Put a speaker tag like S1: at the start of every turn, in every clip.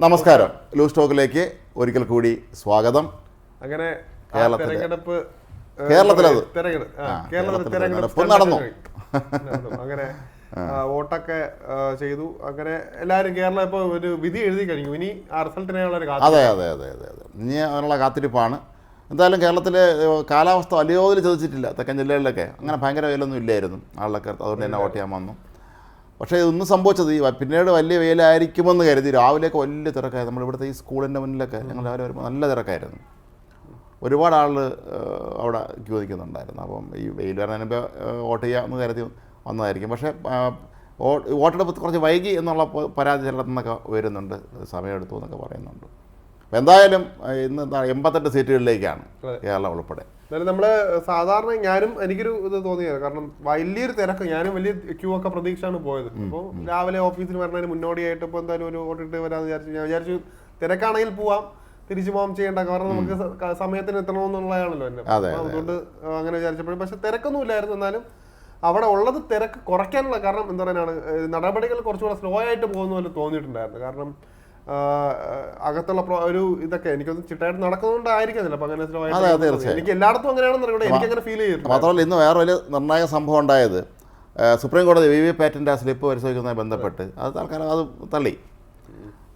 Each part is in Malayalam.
S1: നമസ്കാരം. ലൂസ് ടോക്കിലേക്ക് ഒരിക്കൽ കൂടി സ്വാഗതം.
S2: അങ്ങനെ
S1: കേരളത്തിലെ- കേരളത്തിലത്.
S2: തെരഞ്ഞെടുപ്പ്
S1: നടന്നു.
S2: അങ്ങനെ വോട്ടൊക്കെ ചെയ്തു. അങ്ങനെ എല്ലാവരും കേരളം ഇപ്പോൾ ഒരു വിധി എഴുതി കഴിഞ്ഞു. ഇനി ആ റിസൾട്ടിനുള്ള ഒരു.
S1: അതെ അതെ അതെ അതെ അതെ. ഇനി അതിനുള്ള കാത്തിരിപ്പാണ്. എന്തായാലും കേരളത്തിലെ കാലാവസ്ഥ വലിയ തോതിൽ ചതിച്ചിട്ടില്ല. തെക്കൻ ജില്ലകളിലൊക്കെ. അങ്ങനെ ഭയങ്കര വെയിലൊന്നും ഇല്ലായിരുന്നു. ആളിലൊക്കെ അതുകൊണ്ട് തന്നെ വോട്ട് ചെയ്യാൻ വന്നു. പക്ഷേ ഇതൊന്നും സംഭവിച്ചത് ഈ പിന്നീട് വലിയ വെയിലായിരിക്കുമെന്ന് കരുതി രാവിലെയൊക്കെ വലിയ തിരക്കായിരുന്നു. നമ്മൾ ഇവിടുത്തെ ഈ സ്കൂളിന്റെ മുന്നിലൊക്കെ ഞങ്ങൾ രാവിലെ വരുമ്പോൾ നല്ല തിരക്കായിരുന്നു. ഒരുപാട് ആൾ അവിടെ ക്യൂ നിൽക്കുന്നുണ്ടായിരുന്നു. അപ്പം ഈ വെയിൽ മുമ്പ് വോട്ട് ചെയ്യാമെന്ന് കരുതി വന്നതായിരിക്കും. പക്ഷേ വോട്ടെടുപ്പ് കുറച്ച് വൈകി എന്നുള്ള പരാതി നിന്നൊക്കെ വരുന്നുണ്ട്. സമയമെടുത്തു എന്നൊക്കെ പറയുന്നുണ്ട്. അപ്പോൾ എന്തായാലും ഇന്ന് എന്താ എൺപത്തെട്ട് സീറ്റുകളിലേക്കാണ് കേരളം ഉൾപ്പെടെ.
S2: എന്നാലും നമ്മൾ സാധാരണ ഞാനും എനിക്കൊരു ഇത് തോന്നിയത് കാരണം വലിയൊരു തിരക്ക് ഞാനും വലിയ ക്യൂ ഒക്കെ പ്രതീക്ഷയാണ് പോയത്. അപ്പോൾ രാവിലെ ഓഫീസിൽ വരുന്നതിന് മുന്നോടിയായിട്ട് ഇപ്പോൾ എന്തായാലും ഒരു ഓട്ടിട്ട് വരാമെന്ന് വിചാരിച്ചു ഞാൻ വിചാരിച്ചു തിരക്കാണെങ്കിൽ പോവാം തിരിച്ചു പോകാൻ ചെയ്യേണ്ട. കാരണം നമുക്ക് സമയത്തിന് എത്തണമെന്നുള്ളതാണല്ലോ എന്നെ. അതുകൊണ്ട് അങ്ങനെ വിചാരിച്ചപ്പോഴും പക്ഷെ തിരക്കൊന്നും ഇല്ലായിരുന്നു. എന്നാലും അവിടെ ഉള്ളത് തിരക്ക് കുറയ്ക്കാനുള്ള കാരണം എന്താ പറയുക നടപടികൾ കുറച്ചുകൂടെ സ്ലോ ആയിട്ട് പോകുന്ന പോലെ തോന്നിയിട്ടുണ്ടായിരുന്നു. കാരണം അകത്തുള്ള ഒരു ഇതൊക്കെ എനിക്കൊന്ന് ചിട്ടായിട്ട് നടക്കുന്നതുകൊണ്ടായിരിക്കും ചിലപ്പോൾ അങ്ങനെ ആയിട്ട് എനിക്ക് എല്ലായിടത്തും അങ്ങനെയാണെന്ന് അറിയണം എനിക്ക് അങ്ങനെ ഫീൽ ചെയ്തിട്ടുണ്ട്
S1: മാത്രമല്ല ഇന്ന് വേറെ വലിയ നിർണായക സംഭവം ഉണ്ടായത്. സുപ്രീം കോടതി വി വി പാറ്റിന്റെ ആ സ്ലിപ്പ് പരിശോധിക്കുന്നതുമായി ബന്ധപ്പെട്ട്. അത് തൽക്കാലം അത് തള്ളി.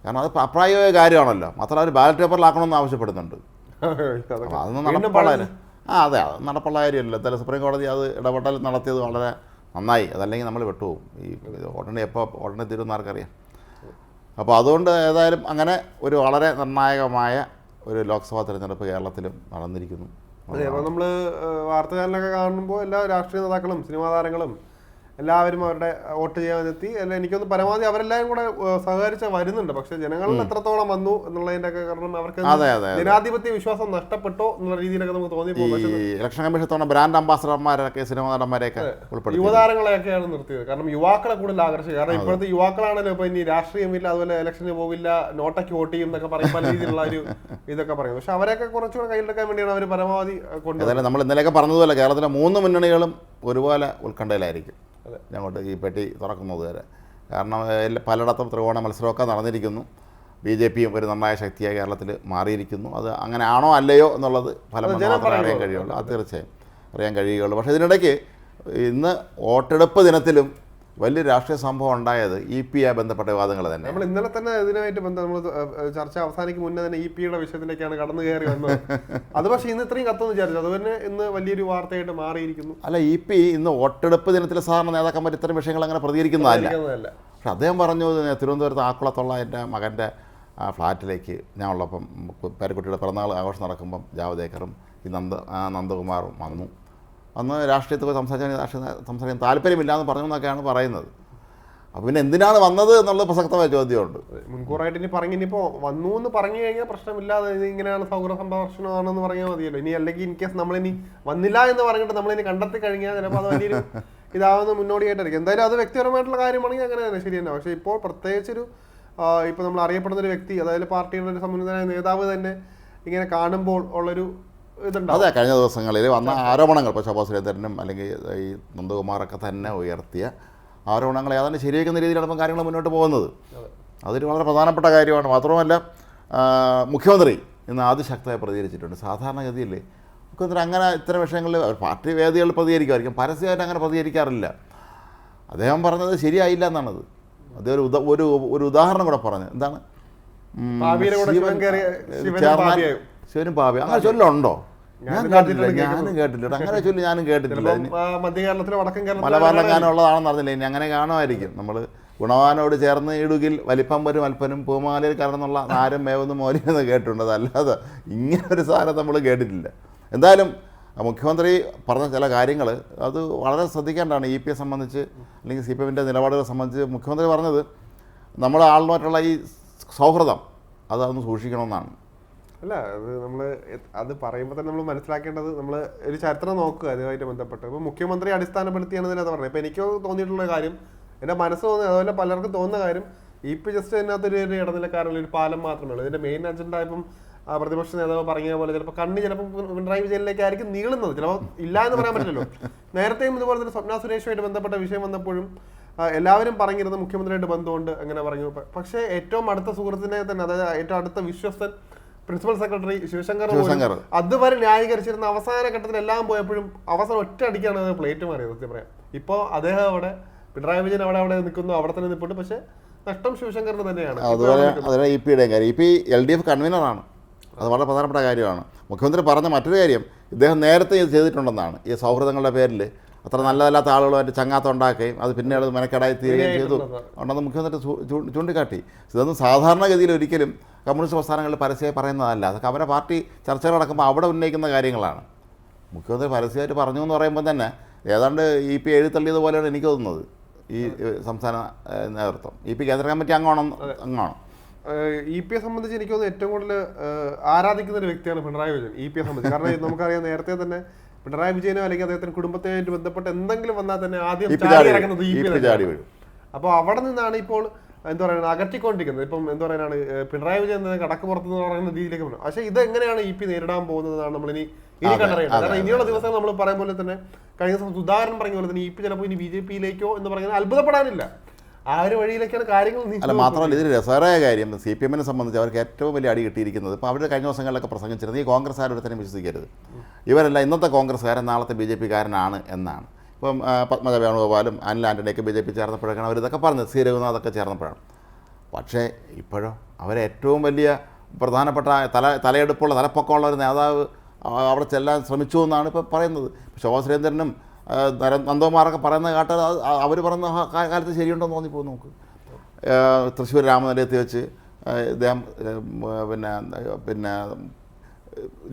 S1: കാരണം അത് അപ്രായോഗിക കാര്യമാണല്ലോ. മാത്രമല്ല അവർ ബാലറ്റ് പേപ്പറിലാക്കണമെന്ന് ആവശ്യപ്പെടുന്നുണ്ട്. അതൊന്നും നടപ്പുള്ള ആ അതെ അത് നടപ്പുള്ള കാര്യമല്ല എന്തായാലും സുപ്രീം കോടതി അത് ഇടപെടൽ നടത്തിയത് വളരെ നന്നായി. അതല്ലെങ്കിൽ നമ്മൾ വിട്ടുപോകും. ഈ ഉടനെ എപ്പോൾ ഉടനെ തീരുമെന്ന് ആർക്കറിയാം. അപ്പോൾ അതുകൊണ്ട് ഏതായാലും അങ്ങനെ ഒരു വളരെ നിർണായകമായ ഒരു ലോക്സഭാ തെരഞ്ഞെടുപ്പ് കേരളത്തിലും നടന്നിരിക്കുന്നു.
S2: അപ്പോൾ നമ്മൾ വാർത്ത ചാനലൊക്കെ കാണുമ്പോൾ എല്ലാ രാഷ്ട്രീയ നേതാക്കളും സിനിമാ താരങ്ങളും എല്ലാവരും അവരുടെ വോട്ട് ചെയ്യാനെത്തി അല്ല എനിക്കൊന്ന് പരമാവധി അവരെല്ലാവരും കൂടെ സഹകരിച്ച് വരുന്നുണ്ട്. പക്ഷെ ജനങ്ങളിൽ എത്രത്തോളം വന്നു എന്നുള്ളതിന്റെ ഒക്കെ കാരണം അവർക്ക്
S1: അതെ അതെ അതെ.
S2: ജനാധിപത്യ വിശ്വാസം നഷ്ടപ്പെട്ടോ എന്നുള്ള രീതിയിലൊക്കെ നമുക്ക് പക്ഷെ
S1: ഇലക്ഷൻ കമ്മീഷൻ തവണ ബ്രാൻഡ് അംബാസഡർമാരൊക്കെ സിനിമ നടന്മാരെയൊക്കെ ഉൾപ്പെടുത്തി.
S2: യുവതാരങ്ങളെയൊക്കെയാണ് നിർത്തിയത്. കാരണം യുവാക്കളെ കൂടുതൽ ആകർഷിക്കുക. കാരണം ഇപ്പോഴത്തെ യുവാക്കളാണല്ലോ ഇപ്പൊ ഇനി രാഷ്ട്രീയമില്ല അതുപോലെ ഇലക്ഷന് പോവില്ല നോട്ടയ്ക്ക് വോട്ട് ചെയ്യും എന്നൊക്കെ പറയും പല രീതിയിലുള്ള ഒരു ഇതൊക്കെ പറയും പക്ഷെ അവരെയൊക്കെ കുറച്ചുകൂടെ കയ്യിലെടുക്കാൻ വേണ്ടിയാണ് അവർ പരമാവധി
S1: കൊണ്ടുപോകുന്നത് നമ്മൾ ഇന്നലെയൊക്കെ പറഞ്ഞതുപോലെ കേരളത്തിലെ മൂന്ന് മുന്നണികളും ഒരുപോലെ ഉത്കണ്ഠയിലായിരിക്കും. ഞങ്ങോട്ട് ഈ പെട്ടി തുറക്കുന്നത് വരെ. കാരണം എല്ലാ- പലയിടത്തും ത്രികോണ മത്സരമൊക്കെ നടന്നിരിക്കുന്നു. ബി ജെ പിയും ഒരു നന്നായ ശക്തിയായി കേരളത്തിൽ മാറിയിരിക്കുന്നു. അത് അങ്ങനെ ആണോ അല്ലയോ എന്നുള്ളത് ഫലം അറിയാൻ. കഴിയുള്ളൂ. അത് തീർച്ചയായും അറിയാൻ കഴിയുകയുള്ളൂ. പക്ഷേ ഇതിനിടയ്ക്ക് ഇന്ന് വോട്ടെടുപ്പ് ദിനത്തിലും വലിയ രാഷ്ട്രീയ സംഭവം ഉണ്ടായത് ഇ പി ആയി ബന്ധപ്പെട്ട വിവാദങ്ങൾ തന്നെ.
S2: നമ്മൾ ഇന്നലെ തന്നെ ഇതിനായിട്ട് ബന്ധം നമ്മൾ ചർച്ച അവസാനിക്കും മുന്നേ തന്നെ ഇ പിയുടെ വിഷയത്തിലേക്കാണ് കടന്നു കയറി വന്നത്. അത് പക്ഷേ ഇന്ന് ഇത്രയും കത്തെന്ന് വിചാരിച്ചു. അത് തന്നെ ഇന്ന് വലിയൊരു വാർത്തയായിട്ട് മാറിയിരിക്കുന്നു.
S1: അല്ല ഇ പി ഇന്ന് വോട്ടെടുപ്പ് ദിനത്തിൽ സാധാരണ നേതാക്കന്മാർ ഇത്തരം വിഷയങ്ങൾ അങ്ങനെ പ്രതികരിക്കുന്നതല്ല. പക്ഷെ അദ്ദേഹം പറഞ്ഞു തിരുവനന്തപുരത്ത് ആക്കുളത്തുള്ള എന്റെ മകന്റെ ഫ്ലാറ്റിലേക്ക് ഞാൻ ഉള്ളപ്പം പേരക്കുട്ടിയുടെ പിറന്നാൾ ആഘോഷം നടക്കുമ്പം ജാവദേക്കറും ഈ നന്ദ നന്ദകുമാറും വന്നു. അന്ന് രാഷ്ട്രീയത്തിൽ പോയി സംസാരിക്കാൻ രാഷ്ട്രീയ സംസാരിക്കാൻ താല്പര്യമില്ല എന്ന് പറഞ്ഞു എന്നൊക്കെയാണ് പറയുന്നത്. അപ്പോൾ പിന്നെ എന്തിനാണ് വന്നത് എന്നുള്ളത് പ്രസക്തമായ ചോദ്യമുണ്ട്.
S2: മുൻകൂറായിട്ട് ഇനി പറഞ്ഞു ഇനിയിപ്പോൾ വന്നു എന്ന് പറഞ്ഞു കഴിഞ്ഞാൽ പ്രശ്നമില്ലാതെ ഇങ്ങനെയാണ് സൗഹൃദ സംഭാഷണമാണെന്ന് പറഞ്ഞാൽ മതിയല്ലോ. ഇനി അല്ലെങ്കിൽ ഇൻ കേസ് നമ്മളിനി വന്നില്ല എന്ന് പറഞ്ഞിട്ട് നമ്മളിനി കണ്ടെത്തി കഴിഞ്ഞാൽ ചിലപ്പോൾ അത് വലിയൊരു ഇതാവുന്ന മുന്നോടിയായിട്ടായിരിക്കും. എന്തായാലും അത് വ്യക്തിപരമായിട്ടുള്ള കാര്യമാണെങ്കിൽ അങ്ങനെ തന്നെ ശരി തന്നെ. പക്ഷേ ഇപ്പോൾ പ്രത്യേകിച്ചൊരു ഇപ്പോൾ നമ്മൾ അറിയപ്പെടുന്ന ഒരു വ്യക്തി അതായത് പാർട്ടിയുടെ ഒരു സമുന്നതനായ നേതാവ് തന്നെ ഇങ്ങനെ കാണുമ്പോൾ ഉള്ളൊരു
S1: അതെ കഴിഞ്ഞ ദിവസങ്ങളിൽ വന്ന ആരോപണങ്ങൾ ഇപ്പോൾ ശോഭാ സുരേന്ദ്രനും അല്ലെങ്കിൽ ഈ നന്ദകുമാറൊക്കെ തന്നെ ഉയർത്തിയ ആരോപണങ്ങൾ ഏതാണ്ട് ശരിയാക്കുന്ന രീതിയിലാണ് ഇപ്പം കാര്യങ്ങൾ മുന്നോട്ട് പോകുന്നത്. അതൊരു വളരെ പ്രധാനപ്പെട്ട കാര്യമാണ്. മാത്രമല്ല മുഖ്യമന്ത്രി ഇന്ന് അതിശക്തമായി പ്രതികരിച്ചിട്ടുണ്ട്. സാധാരണഗതിയിൽ മുഖ്യമന്ത്രി അങ്ങനെ ഇത്തരം വിഷയങ്ങളിൽ പാർട്ടി വേദികളിൽ പ്രതികരിക്കുമായിരിക്കും. പരസ്യമായിട്ട് അങ്ങനെ പ്രതികരിക്കാറില്ല. അദ്ദേഹം പറഞ്ഞത് ശരിയായില്ല എന്നാണത്. അദ്ദേഹം ഒരു ഉദാ ഒരു ഒരു ഉദാഹരണം കൂടെ പറഞ്ഞു. എന്താണ്?
S2: ശിവനും ഭാവി
S1: ശിവനും പാവി അങ്ങനെ ചൊല്ലുണ്ടോ? ഞാൻ കേട്ടിട്ടില്ല ഞാനും കേട്ടില്ല അങ്ങനെ ചൊല്ലി ഞാനും കേട്ടിട്ടില്ല.
S2: മധ്യകേരളത്തിലെ വടക്കൻ കേരളത്തിലെ
S1: മലബാറിലെങ്ങാനും ഉള്ളതാണെന്ന് അറിഞ്ഞില്ല. ഇനി അങ്ങനെ കാണുമായിരിക്കും. നമ്മൾ ഗുണവാനോട് ചേർന്ന് ഇടുകിൽ വലിപ്പം വരും അല്പനും പൂമാലയിൽ കലർന്നുള്ള നാരം മേവെന്ന് മോലിയെന്ന് കേട്ടിട്ടുണ്ട്. അതല്ലാതെ ഇങ്ങനെ ഒരു സാധനം നമ്മൾ കേട്ടിട്ടില്ല. എന്തായാലും മുഖ്യമന്ത്രി പറഞ്ഞ ചില കാര്യങ്ങൾ അത് വളരെ ശ്രദ്ധിക്കേണ്ടതാണ്. ഇ പിയെ സംബന്ധിച്ച് അല്ലെങ്കിൽ സി പി എമ്മിന്റെ നിലപാടുകളെ സംബന്ധിച്ച് മുഖ്യമന്ത്രി പറഞ്ഞത് നമ്മുടെ ആളുമായിട്ടുള്ള ഈ സൗഹൃദം അത് അതൊന്ന് സൂക്ഷിക്കണമെന്നാണ്.
S2: അല്ല അത് നമ്മൾ അത് പറയുമ്പോൾ തന്നെ നമ്മൾ മനസ്സിലാക്കേണ്ടത് നമ്മൾ ഒരു ചരിത്രം നോക്കുക അതുമായിട്ട് ബന്ധപ്പെട്ട്. ഇപ്പോൾ മുഖ്യമന്ത്രി അടിസ്ഥാനപ്പെടുത്തിയാണ് ഇതിനകത്ത് പറഞ്ഞത്. ഇപ്പോൾ എനിക്ക് തോന്നിയിട്ടുള്ള കാര്യം എന്റെ മനസ്സ് തോന്നുന്നത് അതുപോലെ പലർക്കും തോന്നുന്ന കാര്യം ഇ പി ജസ്റ്റ് അതിനകത്തൊരു ഒരു ഇടനിലക്കാരുള്ള ഒരു പാലം മാത്രമേ ഉള്ളൂ. ഇതിന്റെ മെയിൻ അജണ്ട ഇപ്പം പ്രതിപക്ഷ നേതാവ് പറഞ്ഞ പോലെ ചിലപ്പോൾ കണ്ണ് ചിലപ്പോൾ പിണറായി വിജയനിലേക്കായിരിക്കും നീളുന്നത്. ചിലപ്പോൾ ഇല്ല എന്ന് പറയാൻ പറ്റില്ലല്ലോ. നേരത്തെയും ഇതുപോലെ തന്നെ സ്വപ്ന സുരേഷുമായിട്ട് ബന്ധപ്പെട്ട വിഷയം വന്നപ്പോഴും എല്ലാവരും പറഞ്ഞിരുന്നത് മുഖ്യമന്ത്രിയായിട്ട് ബന്ധമുണ്ട് അങ്ങനെ പറഞ്ഞു. പക്ഷേ ഏറ്റവും അടുത്ത സുഹൃത്തിനെ തന്നെ അതായത് ഏറ്റവും അടുത്ത വിശ്വസ്തൻ പ്രിൻസിപ്പൽ സെക്രട്ടറി ശിവശങ്കർ
S1: ശിവശങ്കർ.
S2: അതുവരെ ന്യായീകരിച്ചിരുന്ന അവസാന ഘട്ടത്തിൽ എല്ലാം പോയപ്പോഴും അവസാനം ഒറ്റ അടിക്കാണ് പ്ലേറ്റ് മാറിയത് സത്യം പറയാം. ഇപ്പോൾ അദ്ദേഹം അവിടെ പിണറായി വിജയൻ അവിടെ അവിടെ നിൽക്കുന്നു അവിടെ തന്നെ നിൽപ്പുണ്ട് പക്ഷേ നഷ്ടം ശിവശങ്കറിന് തന്നെയാണ്.
S1: അതുപോലെ
S2: അവിടെ
S1: അതുപോലെ ഇ പിയുടെ കാര്യം. E P L D F കൺവീനറാണ് അത് വളരെ പ്രധാനപ്പെട്ട കാര്യമാണ്. മുഖ്യമന്ത്രി പറഞ്ഞ മറ്റൊരു കാര്യം ഇദ്ദേഹം നേരത്തെ ഇത് ചെയ്തിട്ടുണ്ടെന്നാണ്. ഈ സൗഹൃദങ്ങളുടെ പേരിൽ അത്ര നല്ലതല്ലാത്ത ആളുകളുമായിട്ട് ചങ്ങാത്തം ഉണ്ടാക്കുകയും അത് പിന്നീട് അത് മെനക്കെടായി തീരുകയും ചെയ്തു. ഉണ്ടെന്ന് മുഖ്യമന്ത്രി ചൂണ്ടിക്കാട്ടി. ഇതൊന്നും സാധാരണഗതിയിൽ ഒരിക്കലും കമ്മ്യൂണിസ്റ്റ് പ്രസ്ഥാനങ്ങളിൽ പരസ്യമായി പറയുന്നതല്ല. അതൊക്കെ അവരെ പാർട്ടി ചർച്ചകൾ നടക്കുമ്പോൾ അവിടെ ഉന്നയിക്കുന്ന കാര്യങ്ങളാണ്. മുഖ്യമന്ത്രി പരസ്യമായിട്ട് പറഞ്ഞു എന്ന് പറയുമ്പോൾ തന്നെ ഏതാണ്ട് ഇ പി എഴുത്തള്ളിയത് പോലെയാണ് എനിക്ക് തോന്നുന്നത് ഈ സംസ്ഥാന നേതൃത്വം. ഇ പി കേന്ദ്ര കമ്മിറ്റി അംഗമാണ് അംഗമാണ്
S2: ഇ പിയെ സംബന്ധിച്ച് എനിക്ക് തോന്നുന്നു ഏറ്റവും കൂടുതൽ ആരാധിക്കുന്ന ഒരു വ്യക്തിയാണ് പിണറായി വിജയൻ. ഇ പിയെ സംബന്ധിച്ച്. കാരണം നമുക്കറിയാം നേരത്തെ തന്നെ പിണറായി വിജയനോ അല്ലെങ്കിൽ അദ്ദേഹത്തിന്റെ കുടുംബത്തിനായിട്ട് ബന്ധപ്പെട്ട് എന്തെങ്കിലും വന്നാൽ തന്നെ ആദ്യം
S1: അപ്പൊ
S2: ചാടി ഇ പി
S1: വീഴും
S2: അപ്പോൾ അവിടെ നിന്നാണ് ഇപ്പോൾ എന്താ പറയുക അകറ്റിക്കൊണ്ടിരിക്കുന്നത്. ഇപ്പം എന്താ പറയുകയാണ് പിണറായി വിജയൻ കടക്ക് പുറത്തുനിന്ന് പറയുന്ന രീതിയിലേക്ക് വന്നു പക്ഷേ ഇത് എങ്ങനെയാണ് ഇ പി നേരിടാൻ പോകുന്നതാണ് നമ്മൾ ഇനി ഇനി കണ്ടറിയേണ്ടത്. കാരണം ഇനിയുള്ള ദിവസം നമ്മൾ പറയും പോലെ തന്നെ കഴിഞ്ഞ ദിവസം സുധാകരൻ പറഞ്ഞ പോലെ തന്നെ ഇ പി ചിലപ്പോൾ ഇനി ബി ജെ പിയിലേക്കോ എന്ന് പറയുന്നത് അത്ഭുതപ്പെടാനില്ല. ആ ഒരു വഴിയിലേക്കാണ് കാര്യങ്ങൾ.
S1: അല്ല മാത്രമല്ല ഇതിൽ രസകരമായ കാര്യം സി പി എമ്മിനെ സംബന്ധിച്ച് അവർക്ക് ഏറ്റവും വലിയ അടി കിട്ടിയിരിക്കുന്നത് ഇപ്പോൾ അവരുടെ കഴിഞ്ഞ ദിവസങ്ങളിലൊക്കെ പ്രസംഗിച്ചിരുന്നത് ഈ കോൺഗ്രസ് തന്നെ വിശ്വസിക്കരുത്. ഇവരല്ല ഇന്നത്തെ കോൺഗ്രസ്സുകാരൻ നാളത്തെ ബി ജെ പിക്കാരനാണ് എന്നാണ്. ഇപ്പം പത്മജ വേണുഗോപാലും അനിൽ ആന്റണിയൊക്കെ ബി ജെ പി ചേർന്നപ്പോഴൊക്കെയാണ് അവരിതൊക്കെ പറഞ്ഞത്. സി. രഘുനാഥൊക്കെ ചേർന്നപ്പോഴാണ്. പക്ഷേ ഇപ്പോഴോ അവരെ ഏറ്റവും വലിയ പ്രധാനപ്പെട്ട തല തലയെടുപ്പുള്ള തലപ്പൊക്കമുള്ള ഒരു നേതാവ് അവിടെ ചെല്ലാൻ ശ്രമിച്ചു എന്നാണ് ഇപ്പോൾ പറയുന്നത്. ശോഭ സുരേന്ദ്രനും നന്ദകുമാറൊക്കെ പറയുന്ന കേട്ടാൽ അവർ പറയുന്ന കാലത്ത് ശരിയുണ്ടോ എന്ന് തോന്നിപ്പോകും നമുക്ക് തൃശ്ശൂർ രാമനിലയത്തിൽ വെച്ച് ഇദ്ദേഹം പിന്നെ പിന്നെ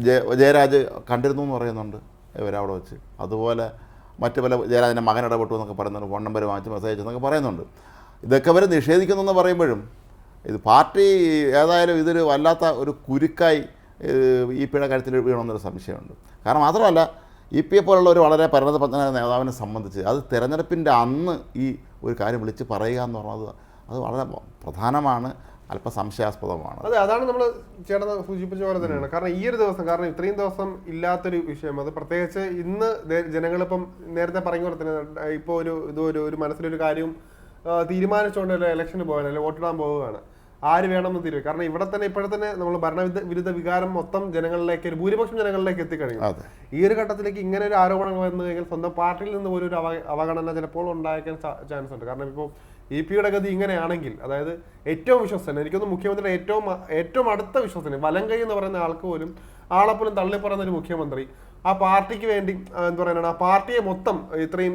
S1: ജയ ജയരാജ് കണ്ടിരുന്നു എന്ന് പറയുന്നുണ്ട് ഇവരവിടെ വെച്ച്. അതുപോലെ മറ്റു പല ജയരാജന്റെ മകൻ ഇടപെട്ടു എന്നൊക്കെ പറയുന്നുണ്ട് ഫോൺ നമ്പർ വാങ്ങിച്ച് മെസ്സേജ് അയച്ചു എന്നൊക്കെ പറയുന്നുണ്ട്. ഇതൊക്കെ അവർ നിഷേധിക്കുന്നു എന്ന് പറയുമ്പോഴും ഇത് പാർട്ടി ഏതായാലും ഇതൊരു വല്ലാത്ത ഒരു കുരുക്കായി ഈ പിയുടെ കാര്യത്തിൽ വീണമെന്നൊരു സംശയമുണ്ട്. കാരണം മാത്രമല്ല ഇ പിയെ പോലുള്ള ഒരു വളരെ പരിണതപ്രജ്ഞനായ നേതാവിനെ സംബന്ധിച്ച് അത് തിരഞ്ഞെടുപ്പിന്റെ അന്ന് ഈ ഒരു കാര്യം വിളിച്ച് പറയുക എന്ന് പറഞ്ഞത് അത് വളരെ പ്രധാനമാണ് അല്പം സംശയാസ്പദമാണ്
S2: അതെ അതാണ് നമ്മൾ ചേട്ടൻ സൂചിപ്പിച്ച പോലെ തന്നെയാണ്. കാരണം ഈ ഒരു ദിവസം കാരണം ഇത്രയും ദിവസം ഇല്ലാത്തൊരു വിഷയം അത് പ്രത്യേകിച്ച് ഇന്ന് ജനങ്ങളിപ്പം നേരത്തെ പറഞ്ഞ പോലെ തന്നെ ഇപ്പോൾ ഒരു ഇത് ഒരു ഒരു മനസ്സിലൊരു കാര്യം തീരുമാനിച്ചുകൊണ്ട് തീരുമാനിച്ചുകൊണ്ട് ഇലക്ഷന് പോകാൻ അല്ലെങ്കിൽ വോട്ടിടാൻ പോവുകയാണ്. ആര് വേണമെന്ന് തീരുമാനം കാരണം ഇവിടെ തന്നെ ഇപ്പോഴത്തന്നെ നമ്മൾ ഭരണവിരുദ്ധ വിരുദ്ധ വികാരം മൊത്തം ജനങ്ങളിലേക്ക് ഒരു ഭൂരിപക്ഷം ജനങ്ങളിലേക്ക് എത്തിക്കഴിഞ്ഞു. ഈ ഒരു ഘട്ടത്തിലേക്ക് ഇങ്ങനെ ഒരു ആരോപണം വന്നു കഴിഞ്ഞാൽ സ്വന്തം പാർട്ടിയിൽ നിന്ന് പോലും ഒരു അവ അവഗണന ചിലപ്പോൾ ഉണ്ടായേക്കാൻ ചാൻസ് ഉണ്ട്. കാരണം ഇപ്പോൾ ഇ പിയുടെ ഗതി ഇങ്ങനെയാണെങ്കിൽ അതായത് ഏറ്റവും വിശ്വസന എനിക്കൊന്ന് മുഖ്യമന്ത്രിയുടെ ഏറ്റവും ഏറ്റവും അടുത്ത വിശ്വസന വലം കൈ എന്ന് പറയുന്ന ആൾക്ക് പോലും ആളെപ്പോലും തള്ളി പറയുന്ന ഒരു മുഖ്യമന്ത്രി ആ പാർട്ടിക്ക് വേണ്ടി എന്താ പറയുന്നത് ആ പാർട്ടിയെ മൊത്തം ഇത്രയും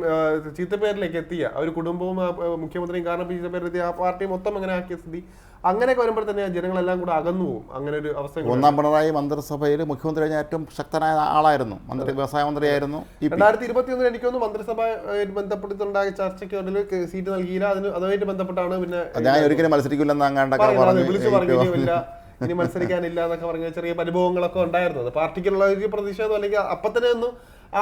S2: ചീത്തപ്പേരിലേക്ക് എത്തിയ ഒരു കുടുംബവും മുഖ്യമന്ത്രിയും കാരണം ചീത്തപ്പേരിലെത്തിയ ആ പാർട്ടിയെ മൊത്തം അങ്ങനെ ആക്കിയ സ്ഥിതി. അങ്ങനെയൊക്കെ വരുമ്പോൾ തന്നെ ജനങ്ങളെല്ലാം കൂടെ അകന്നു പോകും. അങ്ങനെ ഒരു അവസ്ഥ
S1: ഒന്നാം പിണറായി മന്ത്രിസഭയിൽ മുഖ്യമന്ത്രി കഴിഞ്ഞ ഏറ്റവും ശക്തനായ ആളായിരുന്നു. മന്ത്രി വ്യവസായ മന്ത്രിയായിരുന്നു.
S2: രണ്ടായിരത്തി ഇരുപത്തി ഒന്നിൽ എനിക്കൊന്ന് മന്ത്രിസഭ ബന്ധപ്പെട്ടുണ്ടായ ചർച്ചയ്ക്ക് അതിൽ സീറ്റ് നൽകിയില്ല. അതിന് അതുമായിട്ട് ബന്ധപ്പെട്ടാണ് പിന്നെ
S1: ഞാൻ ഒരിക്കലും മത്സരിക്കില്ലെന്ന് അങ്ങാണ്ടൊക്കെ. പറഞ്ഞു
S2: വിളിച്ചു
S1: ഇ
S2: പറഞ്ഞു
S1: പി
S2: ഇനിയില്ല ഇനി മത്സരിക്കാനില്ല എന്നൊക്കെ പറഞ്ഞ ചെറിയ പരിഭവങ്ങളൊക്കെ ഉണ്ടായിരുന്നത് പാർട്ടിക്കുള്ള ഒരു പ്രതിഷേധം അല്ലെങ്കിൽ അപ്പൊ തന്നെ ഒന്ന്